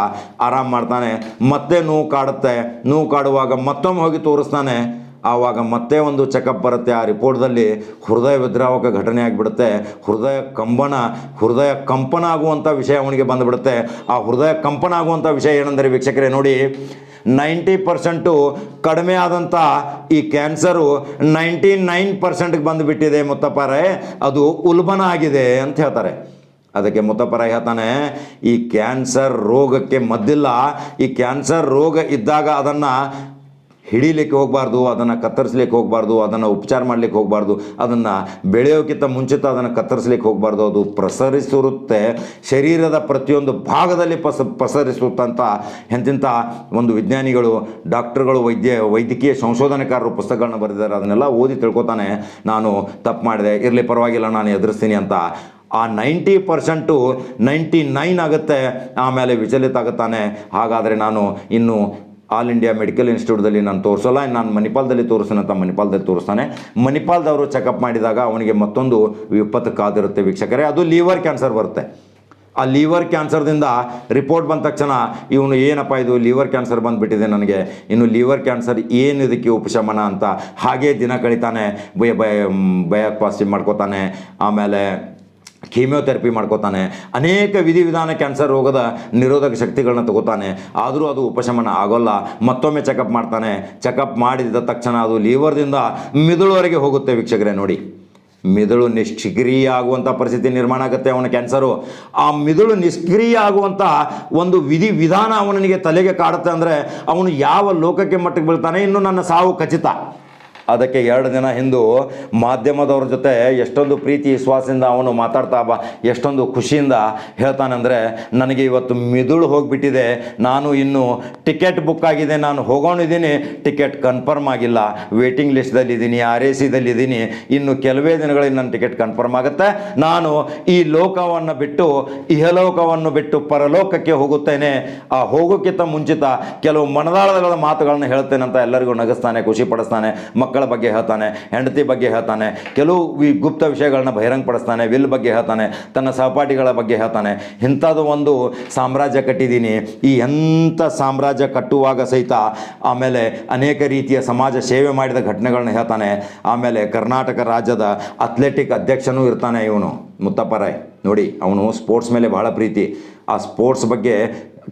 S1: ಆರಾಮ ಮಾಡ್ತಾನೆ. ಮತ್ತೆ ನೋವು ಕಾಡುತ್ತೆ. ನೋವು ಕಾಡುವಾಗ ಮತ್ತೊಮ್ಮೆ ಹೋಗಿ ತೋರಿಸ್ತಾನೆ. ಆವಾಗ ಮತ್ತೆ ಒಂದು ಚೆಕಪ್ ಬರುತ್ತೆ. ಆ ರಿಪೋರ್ಟ್ದಲ್ಲಿ ಹೃದಯ ವಿದ್ರಾವಕ ಘಟನೆ ಆಗಿಬಿಡುತ್ತೆ. ಹೃದಯ ಕಂಬನ, ಹೃದಯ ಕಂಪನ ಆಗುವಂಥ ವಿಷಯ ಅವನಿಗೆ ಬಂದುಬಿಡುತ್ತೆ. ಆ ಹೃದಯ ಕಂಪನ ಆಗುವಂಥ ವಿಷಯ ಏನೆಂದರೆ ವೀಕ್ಷಕರೇ ನೋಡಿ ನೈಂಟಿ ಪರ್ಸೆಂಟು ಕಡಿಮೆ ಆದಂಥ ಈ ಕ್ಯಾನ್ಸರು ನೈಂಟಿ ನೈನ್ ಪರ್ಸೆಂಟ್ಗೆ ಬಂದುಬಿಟ್ಟಿದೆ ಮುತ್ತಪ್ಪಾರೆ. ಅದು ಉಲ್ಬನ ಆಗಿದೆ ಅಂತ ಹೇಳ್ತಾರೆ. ಅದಕ್ಕೆ ಮುತ್ತಪ್ಪರ ಹೇಳ್ತಾನೆ, ಈ ಕ್ಯಾನ್ಸರ್ ರೋಗಕ್ಕೆ ಮದ್ದಿಲ್ಲ. ಈ ಕ್ಯಾನ್ಸರ್ ರೋಗ ಇದ್ದಾಗ ಅದನ್ನು ಹಿಡಿಲಿಕ್ಕೆ ಹೋಗಬಾರ್ದು, ಅದನ್ನು ಕತ್ತರಿಸ್ಲಿಕ್ಕೆ ಹೋಗಬಾರ್ದು, ಅದನ್ನು ಉಪಚಾರ ಮಾಡಲಿಕ್ಕೆ ಹೋಗಬಾರ್ದು, ಅದನ್ನು ಬೆಳೆಯೋಕ್ಕಿಂತ ಮುಂಚಿತ ಅದನ್ನು ಕತ್ತರಿಸ್ಲಿಕ್ಕೆ ಹೋಗಬಾರ್ದು, ಅದು ಪ್ರಸರಿಸಿರುತ್ತೆ. ಶರೀರದ ಪ್ರತಿಯೊಂದು ಭಾಗದಲ್ಲಿ ಪಸ ಪ್ರಸರಿಸುತ್ತಂಥ ಎಂತಿಂಥ ಒಂದು ವಿಜ್ಞಾನಿಗಳು, ಡಾಕ್ಟರ್ಗಳು, ವೈದ್ಯ, ವೈದ್ಯಕೀಯ ಸಂಶೋಧನೆಕಾರರು ಪುಸ್ತಕಗಳನ್ನ ಬರೆದಿದ್ದಾರೆ, ಅದನ್ನೆಲ್ಲ ಓದಿ ತಿಳ್ಕೊತಾನೆ ನಾನು ತಪ್ಪು ಮಾಡಿದೆ, ಇರಲಿ ಪರವಾಗಿಲ್ಲ, ನಾನು ಎದುರಿಸ್ತೀನಿ ಅಂತ. ಆ ನೈಂಟಿ ಪರ್ಸೆಂಟು ನೈಂಟಿ ನೈನ್ ಆಗುತ್ತೆ, ಆಮೇಲೆ ವಿಚಲಿತ ಆಗುತ್ತಾನೆ. ಹಾಗಾದರೆ ನಾನು ಇನ್ನು ಆಲ್ ಇಂಡಿಯಾ ಮೆಡಿಕಲ್ ಇನ್ಸ್ಟಿಟ್ಯೂಟ್ದಲ್ಲಿ ನಾನು ತೋರಿಸೋಲ್ಲ ನಾನು ಮಣಿಪಾಲದಲ್ಲಿ ತೋರಿಸ್ತಾನೆ ಅಂತ ಮಣಿಪಾಲದಲ್ಲಿ ತೋರಿಸ್ತಾನೆ. ಮಣಿಪಾಲದವರು ಚೆಕಪ್ ಮಾಡಿದಾಗ ಅವನಿಗೆ ಮತ್ತೊಂದು ವಿಪತ್ತು ಕಾದಿರುತ್ತೆ ವೀಕ್ಷಕರೇ, ಅದು ಲಿವರ್ ಕ್ಯಾನ್ಸರ್ ಬರುತ್ತೆ. ಆ ಲಿವರ್ ಕ್ಯಾನ್ಸರ್ದಿಂದ ರಿಪೋರ್ಟ್ ಬಂದ ತಕ್ಷಣ ಇವನು ಏನಪ್ಪ ಇದು ಲಿವರ್ ಕ್ಯಾನ್ಸರ್ ಬಂದುಬಿಟ್ಟಿದೆ ನನಗೆ, ಇನ್ನು ಲಿವರ್ ಕ್ಯಾನ್ಸರ್ ಏನು ಇದಕ್ಕೆ ಉಪಶಮನ ಅಂತ ಹಾಗೇ ದಿನ ಕಳೀತಾನೆ, ಭಯ ಭಯ ಪಾಸಿ ಮಾಡ್ಕೋತಾನೆ. ಆಮೇಲೆ ಕೀಮಿಯೋಥೆರಪಿ ಮಾಡ್ಕೋತಾನೆ. ಅನೇಕ ವಿಧಿವಿಧಾನ ಕ್ಯಾನ್ಸರ್ ರೋಗದ ನಿರೋಧಕ ಶಕ್ತಿಗಳನ್ನ ತಗೋತಾನೆ. ಆದರೂ ಅದು ಉಪಶಮನ ಆಗೋಲ್ಲ. ಮತ್ತೊಮ್ಮೆ ಚೆಕಪ್ ಮಾಡ್ತಾನೆ. ಚೆಕಪ್ ಮಾಡಿದ ತಕ್ಷಣ ಅದು ಲೀವರ್ದಿಂದ ಮಿದುಳುವರೆಗೆ ಹೋಗುತ್ತೆ ವೀಕ್ಷಕರೇ ನೋಡಿ. ಮಿದುಳು ನಿಷ್ಕ್ರಿಯ ಆಗುವಂಥ ಪರಿಸ್ಥಿತಿ ನಿರ್ಮಾಣ ಆಗುತ್ತೆ ಅವನ ಕ್ಯಾನ್ಸರು ಆ ಮಿದುಳು ನಿಷ್ಕ್ರಿಯ ಆಗುವಂಥ ಒಂದು ವಿಧಿ ವಿಧಾನ ಅವನಿಗೆ ತಲೆಗೆ ಕಾಡುತ್ತೆ ಅಂದರೆ ಅವನು ಯಾವ ಲೋಕಕ್ಕೆ ಮಟ್ಟಕ್ಕೆ ಬೀಳ್ತಾನೆ? ಇನ್ನು ನನ್ನ ಸಾವು ಖಚಿತ. ಅದಕ್ಕೆ ಎರಡು ದಿನ ಹಿಂದು ಮಾಧ್ಯಮದವ್ರ ಜೊತೆ ಎಷ್ಟೊಂದು ಪ್ರೀತಿ, ವಿಶ್ವಾಸದಿಂದ ಅವನು ಮಾತಾಡ್ತಾ ಬಾ, ಎಷ್ಟೊಂದು ಖುಷಿಯಿಂದ ಹೇಳ್ತಾನೆಂದರೆ, ನನಗೆ ಇವತ್ತು ಮಿದುಳು ಹೋಗಿಬಿಟ್ಟಿದೆ. ನಾನು ಇನ್ನು ಟಿಕೆಟ್ ಬುಕ್ ಆಗಿದೆ, ನಾನು ಹೋಗೋಣಿದ್ದೀನಿ. ಟಿಕೆಟ್ ಕನ್ಫರ್ಮ್ ಆಗಿಲ್ಲ. ವೇಟಿಂಗ್ ಲಿಸ್ಟ್ದಲ್ಲಿದ್ದೀನಿ ಆರ್ ಎ ಸಿದಲ್ಲಿದ್ದೀನಿ ಇನ್ನು ಕೆಲವೇ ದಿನಗಳಲ್ಲಿ ನನ್ನ ಟಿಕೆಟ್ ಕನ್ಫರ್ಮ್ ಆಗುತ್ತೆ. ನಾನು ಈ ಲೋಕವನ್ನು ಬಿಟ್ಟು, ಇಹಲೋಕವನ್ನು ಬಿಟ್ಟು ಪರಲೋಕಕ್ಕೆ ಹೋಗುತ್ತೇನೆ. ಆ ಹೋಗೋಕ್ಕಿಂತ ಮುಂಚಿತ ಕೆಲವು ಮನದಾಳದ ಮಾತುಗಳನ್ನು ಹೇಳ್ತೇನೆ ಅಂತ ಎಲ್ಲರಿಗೂ ನಗಿಸ್ತಾನೆ, ಖುಷಿ ಪಡಿಸ್ತಾನೆ. ಮಕ್ಕಳ ಬಗ್ಗೆ ಹೇಳ್ತಾನೆ, ಹೆಂಡತಿ ಬಗ್ಗೆ ಹೇಳ್ತಾನೆ, ಕೆಲವು ಈ ಗುಪ್ತ ವಿಷಯಗಳನ್ನ ಬಹಿರಂಗಪಡಿಸ್ತಾನೆ, ವಿಲ್ ಬಗ್ಗೆ ಹೇಳ್ತಾನೆ, ತನ್ನ ಸಹಪಾಠಿಗಳ ಬಗ್ಗೆ ಹೇಳ್ತಾನೆ. ಇಂಥದ್ದು ಒಂದು ಸಾಮ್ರಾಜ್ಯ ಕಟ್ಟಿದ್ದೀನಿ. ಈ ಎಂಥ ಸಾಮ್ರಾಜ್ಯ ಕಟ್ಟುವಾಗ ಸಹಿತ ಆಮೇಲೆ ಅನೇಕ ರೀತಿಯ ಸಮಾಜ ಸೇವೆ ಮಾಡಿದ ಘಟನೆಗಳನ್ನ ಹೇಳ್ತಾನೆ. ಆಮೇಲೆ ಕರ್ನಾಟಕ ರಾಜ್ಯದ ಅಥ್ಲೆಟಿಕ್ ಅಧ್ಯಕ್ಷನೂ ಇರ್ತಾನೆ ಇವನು, ಮುತ್ತಪ್ಪ ನೋಡಿ, ಅವನು ಸ್ಪೋರ್ಟ್ಸ್ ಮೇಲೆ ಬಹಳ ಪ್ರೀತಿ. ಆ ಸ್ಪೋರ್ಟ್ಸ್ ಬಗ್ಗೆ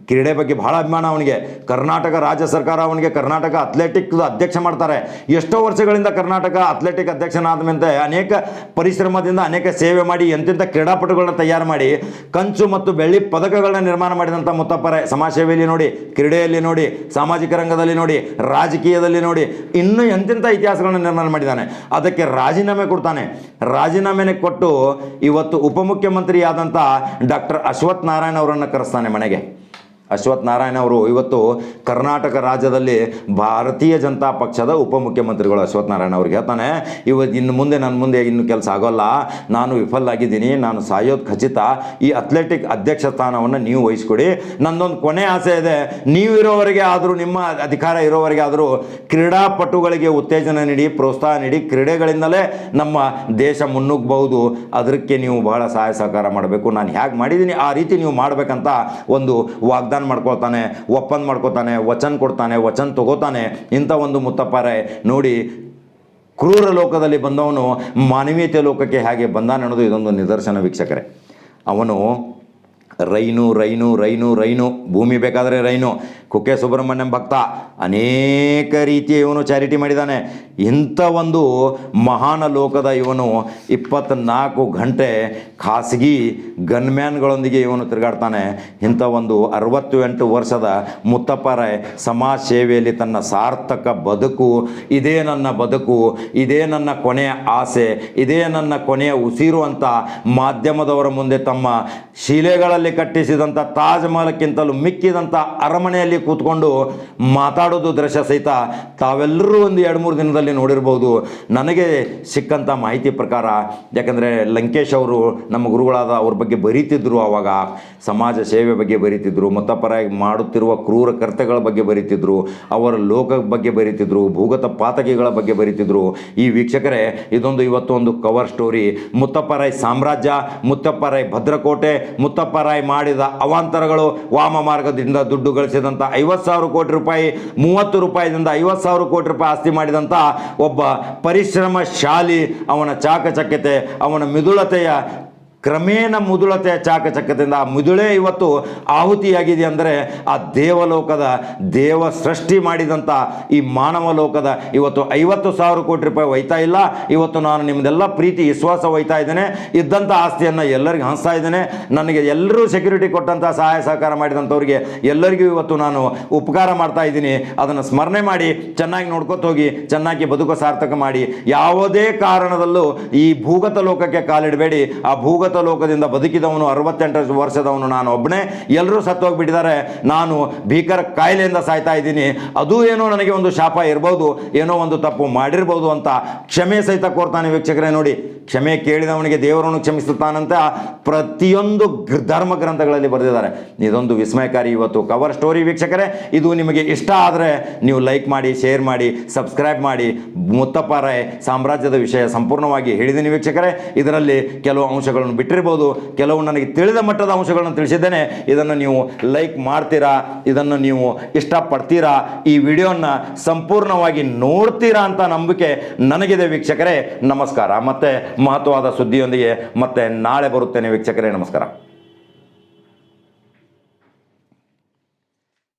S1: ಕ್ರೀಡೆ ಬಗ್ಗೆ ಬಹಳ ಅಭಿಮಾನ ಅವನಿಗೆ. ಕರ್ನಾಟಕ ರಾಜ್ಯ ಸರ್ಕಾರ ಅವನಿಗೆ ಕರ್ನಾಟಕ ಅಥ್ಲೆಟಿಕ್ ಅಧ್ಯಕ್ಷ ಮಾಡ್ತಾರೆ. ಎಷ್ಟೋ ವರ್ಷಗಳಿಂದ ಕರ್ನಾಟಕ ಅಥ್ಲೆಟಿಕ್ ಅಧ್ಯಕ್ಷನಾದ ಮೇಲೆ ಅನೇಕ ಪರಿಶ್ರಮದಿಂದ, ಅನೇಕ ಸೇವೆ ಮಾಡಿ, ಎಂತೆಂಥ ಕ್ರೀಡಾಪಟುಗಳನ್ನ ತಯಾರು ಮಾಡಿ, ಕಂಚು ಮತ್ತು ಬೆಳ್ಳಿ ಪದಕಗಳನ್ನ ನಿರ್ಮಾಣ ಮಾಡಿದಂಥ ಮುತ್ತಪ್ಪರೆ ಸಮಾಜ ಸೇವೆಯಲ್ಲಿ ನೋಡಿ, ಕ್ರೀಡೆಯಲ್ಲಿ ನೋಡಿ, ಸಾಮಾಜಿಕ ರಂಗದಲ್ಲಿ ನೋಡಿ, ರಾಜಕೀಯದಲ್ಲಿ ನೋಡಿ, ಇನ್ನೂ ಎಂತೆಂಥ ಇತಿಹಾಸಗಳನ್ನ ನಿರ್ಮಾಣ ಮಾಡಿದ್ದಾನೆ. ಅದಕ್ಕೆ ರಾಜೀನಾಮೆ ಕೊಡ್ತಾನೆ. ರಾಜೀನಾಮೆನೆ ಕೊಟ್ಟು ಇವತ್ತು ಉಪಮುಖ್ಯಮಂತ್ರಿಯಾದಂಥ ಡಾಕ್ಟರ್ ಅಶ್ವಥ್ ನಾರಾಯಣ ಅವರನ್ನು ಕರೆಸ್ತಾನೆ ಮನೆಗೆ. ಅಶ್ವಥ್ ನಾರಾಯಣ ಅವರು ಇವತ್ತು ಕರ್ನಾಟಕ ರಾಜ್ಯದಲ್ಲಿ ಭಾರತೀಯ ಜನತಾ ಪಕ್ಷದ ಉಪಮುಖ್ಯಮಂತ್ರಿಗಳು ಅಶ್ವಥ್ ನಾರಾಯಣ ಅವ್ರಿಗೆ ಹೇಳ್ತಾನೆ ಇವತ್ತು ಇನ್ನು ಮುಂದೆ ನನ್ನ ಮುಂದೆ ಇನ್ನು ಕೆಲಸ ಆಗೋಲ್ಲ, ನಾನು ವಿಫಲಾಗಿದ್ದೀನಿ ನಾನು ಸಾಯೋದು ಖಚಿತ, ಈ ಅಥ್ಲೆಟಿಕ್ ಅಧ್ಯಕ್ಷ ಸ್ಥಾನವನ್ನು ನೀವು ವಹಿಸ್ಕೊಡಿ. ನನ್ನೊಂದು ಕೊನೆ ಆಸೆ ಇದೆ, ನೀವಿರೋವರೆಗೆ ಆದರೂ, ನಿಮ್ಮ ಅಧಿಕಾರ ಇರೋವರೆಗೆ ಆದರೂ ಕ್ರೀಡಾಪಟುಗಳಿಗೆ ಉತ್ತೇಜನ ನೀಡಿ, ಪ್ರೋತ್ಸಾಹ ನೀಡಿ, ಕ್ರೀಡೆಗಳಿಂದಲೇ ನಮ್ಮ ದೇಶ ಮುನ್ನುಗ್ಗಬಹುದು ಅದಕ್ಕೆ ನೀವು ಬಹಳ ಸಹಾಯ ಸಹಕಾರ ಮಾಡಬೇಕು. ನಾನು ಹೇಗೆ ಮಾಡಿದ್ದೀನಿ ಆ ರೀತಿ ನೀವು ಮಾಡಬೇಕಂತ ಒಂದು ವಾಗ್ದಾನ ಮಾಡ್ಕೊಳ್ತಾನೆ, ಒಪ್ಪಂದ ಮಾಡ್ಕೊತಾನೆ ವಚನ ಕೊಡ್ತಾನೆ, ವಚನ ತಗೋತಾನೆ, ಇಂಥ ಒಂದು ಮುತ್ತಪ್ಪಾರೆ. ನೋಡಿ, ಕ್ರೂರ ಲೋಕದಲ್ಲಿ ಬಂದವನು ಮಾನವೀಯತೆ ಲೋಕಕ್ಕೆ ಹೇಗೆ ಬಂದಾನೆ ಅನ್ನೋದು ಇದೊಂದು ನಿದರ್ಶನ ವೀಕ್ಷಕರೇ. ಅವನು ರೈನು ರೈನು ರೈನು ರೈನು. ಭೂಮಿ ಬೇಕಾದರೆ ರೈನು. ಕುಕ್ಕೆ ಸುಬ್ರಹ್ಮಣ್ಯಂ ಭಕ್ತ. ಅನೇಕ ರೀತಿಯ ಇವನು ಚಾರಿಟಿ ಮಾಡಿದ್ದಾನೆ. ಇಂಥ ಒಂದು ಮಹಾನ ಲೋಕದ ಇವನು ಇಪ್ಪತ್ತ್ನಾಲ್ಕು ಗಂಟೆ ಖಾಸಗಿ ಗನ್ಮ್ಯಾನ್ಗಳೊಂದಿಗೆ ಇವನು ತಿರುಗಾಡ್ತಾನೆ. ಇಂಥ ಒಂದು ಅರವತ್ತು ಎಂಟು ವರ್ಷದ ಮುತ್ತಪ್ಪರಾಯ್ ಸಮಾಜ ಸೇವೆಯಲ್ಲಿ ತನ್ನ ಸಾರ್ಥಕ ಬದುಕು, ಇದೇ ನನ್ನ ಬದುಕು, ಇದೇ ನನ್ನ ಕೊನೆಯ ಆಸೆ, ಇದೇ ನನ್ನ ಕೊನೆಯ ಉಸಿರು ಅಂತ ಮಾಧ್ಯಮದವರ ಮುಂದೆ ತಮ್ಮ ಶಿಲೆಗಳಲ್ಲಿ ಕಟ್ಟಿಸಿದಂಥ ತಾಜ್ ಮಹಲ್ಕ್ಕಿಂತಲೂ ಮಿಕ್ಕಿದಂಥ ಅರಮನೆಯಲ್ಲಿ ಕೂತ್ಕೊಂಡು ಮಾತಾಡೋದು ದೃಶ್ಯ ಸಹಿತ ತಾವೆಲ್ಲರೂ ಒಂದು ಎರಡು ಮೂರು ದಿನದಲ್ಲಿ ನೋಡಿರ್ಬೋದು. ನನಗೆ ಸಿಕ್ಕಂಥ ಮಾಹಿತಿ ಪ್ರಕಾರ, ಯಾಕಂದರೆ ಲಂಕೇಶ್ ಅವರು ನಮ್ಮ ಗುರುಗಳಾದ ಅವ್ರ ಬಗ್ಗೆ ಬರೀತಿದ್ರು ಆವಾಗ, ಸಮಾಜ ಸೇವೆ ಬಗ್ಗೆ ಬರೀತಿದ್ರು ಮತ್ತಪರಾಗಿ ಮಾಡುತ್ತಿರುವ ಕ್ರೂರ ಕರ್ತಗಳ ಬಗ್ಗೆ ಬರೀತಿದ್ರು, ಅವರ ಲೋಕ ಬಗ್ಗೆ ಬರೀತಿದ್ರು, ಭೂಗತ ಪಾತಕಿಗಳ ಬಗ್ಗೆ ಬರೀತಿದ್ರು. ಈ ವೀಕ್ಷಕರೇ, ಇದೊಂದು ಇವತ್ತು ಒಂದು ಕವರ್ ಸ್ಟೋರಿ ಮುತ್ತಪ್ಪರಾಯ್ ಸಾಮ್ರಾಜ್ಯ, ಮುತ್ತಪ್ಪರಾಯ್ ಭದ್ರಕೋಟೆ, ಮುತ್ತಪ್ಪರಾಯ್ ಮಾಡಿದ ಅವಾಂತರಗಳು ವಾಮ ಮಾರ್ಗದಿಂದ ದುಡ್ಡು ಗಳಿಸಿದಂಥ ಐವತ್ತು ಸಾವಿರ ಕೋಟಿ ರೂಪಾಯಿ, ಮೂವತ್ತು ರೂಪಾಯಿದಿಂದ ಐವತ್ತು ಸಾವಿರ ಕೋಟಿ ರೂಪಾಯಿ ಆಸ್ತಿ ಮಾಡಿದಂಥ ಒಬ್ಬ ಪರಿಶ್ರಮಶಾಲಿ ಅವನ ಚಾಕಚಕ್ಯತೆ, ಅವನ ಮಿದುಳತೆಯ ಕ್ರಮೇಣ ಮುದುಳತೆಯ ಚಾಕಚಕ್ಯದಿಂದ ಆ ಮುದುಳೇ ಇವತ್ತು ಆಹುತಿಯಾಗಿದೆ ಅಂದರೆ ಆ ದೇವಲೋಕದ ದೇವ ಸೃಷ್ಟಿ ಮಾಡಿದಂಥ ಈ ಮಾನವ ಲೋಕದ ಇವತ್ತು ಐವತ್ತು ಸಾವಿರ ಕೋಟಿ ರೂಪಾಯಿ ಒಯ್ತಾ ಇಲ್ಲ. ಇವತ್ತು ನಾನು ನಿಮ್ಮದೆಲ್ಲ ಪ್ರೀತಿ, ವಿಶ್ವಾಸ ಒಯ್ತಾ ಇದ್ದೇನೆ. ಇದ್ದಂಥ ಆಸ್ತಿಯನ್ನು ಎಲ್ಲರಿಗೂ ಹಂಚ್ತಾ ಇದ್ದೇನೆ. ನನಗೆ ಎಲ್ಲರೂ ಸೆಕ್ಯೂರಿಟಿ ಕೊಟ್ಟಂಥ ಸಹಾಯ ಸಹಕಾರ ಮಾಡಿದಂಥವ್ರಿಗೆ ಎಲ್ಲರಿಗೂ ಇವತ್ತು ನಾನು ಉಪಕಾರ ಮಾಡ್ತಾ ಇದ್ದೀನಿ. ಅದನ್ನು ಸ್ಮರಣೆ ಮಾಡಿ ಚೆನ್ನಾಗಿ ನೋಡ್ಕೊತ ಹೋಗಿ, ಚೆನ್ನಾಗಿ ಬದುಕು ಸಾರ್ಥಕ ಮಾಡಿ. ಯಾವುದೇ ಕಾರಣದಲ್ಲೂ ಈ ಭೂಗತ ಲೋಕಕ್ಕೆ ಕಾಲಿಡಬೇಡಿ. ಆ ಭೂಗತ ಲೋಕದಿಂದ ಬದುಕಿದವನು, ಅರವತ್ತೆಂಟು ವರ್ಷದವನು ನಾನು ಒಬ್ಬನೇ. ಎಲ್ಲರೂ ಸತ್ತೋಗ್ಬಿಟ್ಟಿದ್ದಾರೆ. ನಾನು ಭೀಕರ ಕಾಯಿಲೆಯಿಂದ ಸಾಯ್ತಾ ಇದ್ದೀನಿ. ಅದು ಏನೋ ನನಗೆ ಒಂದು ಶಾಪ ಇರ್ಬೋದು, ಏನೋ ಒಂದು ತಪ್ಪು ಮಾಡಿರ್ಬೋದು ಅಂತ ಕ್ಷಮೆ ಸಹಿತ ಕೋರ್ತಾನೆ ವೀಕ್ಷಕರೇ ನೋಡಿ. ಕ್ಷಮೆ ಕೇಳಿದವನಿಗೆ ದೇವರನ್ನು ಕ್ಷಮಿಸುತ್ತಾನಂತ ಪ್ರತಿಯೊಂದು ಧರ್ಮ ಗ್ರಂಥಗಳಲ್ಲಿ ಬರೆದಿದ್ದಾರೆ. ಇದೊಂದು ವಿಸ್ಮಯಕಾರಿ ಇವತ್ತು ಕವರ್ ಸ್ಟೋರಿ ವೀಕ್ಷಕರೇ. ಇದು ನಿಮಗೆ ಇಷ್ಟ ಆದರೆ ನೀವು ಲೈಕ್ ಮಾಡಿ ಶೇರ್ ಮಾಡಿ ಸಬ್ಸ್ಕ್ರೈಬ್ ಮಾಡಿ. ಮುತ್ತಪ್ಪ ರಾಯ್ ಸಾಮ್ರಾಜ್ಯದ ವಿಷಯ ಸಂಪೂರ್ಣವಾಗಿ ಹೇಳಿದ್ದೀನಿ ವೀಕ್ಷಕರೇ. ಇದರಲ್ಲಿ ಕೆಲವು ಅಂಶಗಳನ್ನು ಬಿಟ್ಟಿರ್ಬೋದು. ಕೆಲವು ನನಗೆ ತಿಳಿದ ಮಟ್ಟದ ಅಂಶಗಳನ್ನು ತಿಳಿಸಿದ್ದೇನೆ. ಇದನ್ನು ನೀವು ಲೈಕ್ ಮಾಡ್ತೀರಾ? ಇದನ್ನು ನೀವು ಇಷ್ಟಪಡ್ತೀರಾ? ಈ ವಿಡಿಯೋನ ಸಂಪೂರ್ಣವಾಗಿ ನೋಡ್ತೀರಾ ಅಂತ ನಂಬಿಕೆ ನನಗಿದೆ ವೀಕ್ಷಕರೇ. ನಮಸ್ಕಾರ. ಮತ್ತೆ ಮಹತ್ವವಾದ ಸುದ್ದಿಯೊಂದಿಗೆ ಮತ್ತೆ ನಾಳೆ ಬರುತ್ತೇನೆ ವೀಕ್ಷಕರೇ ನಮಸ್ಕಾರ.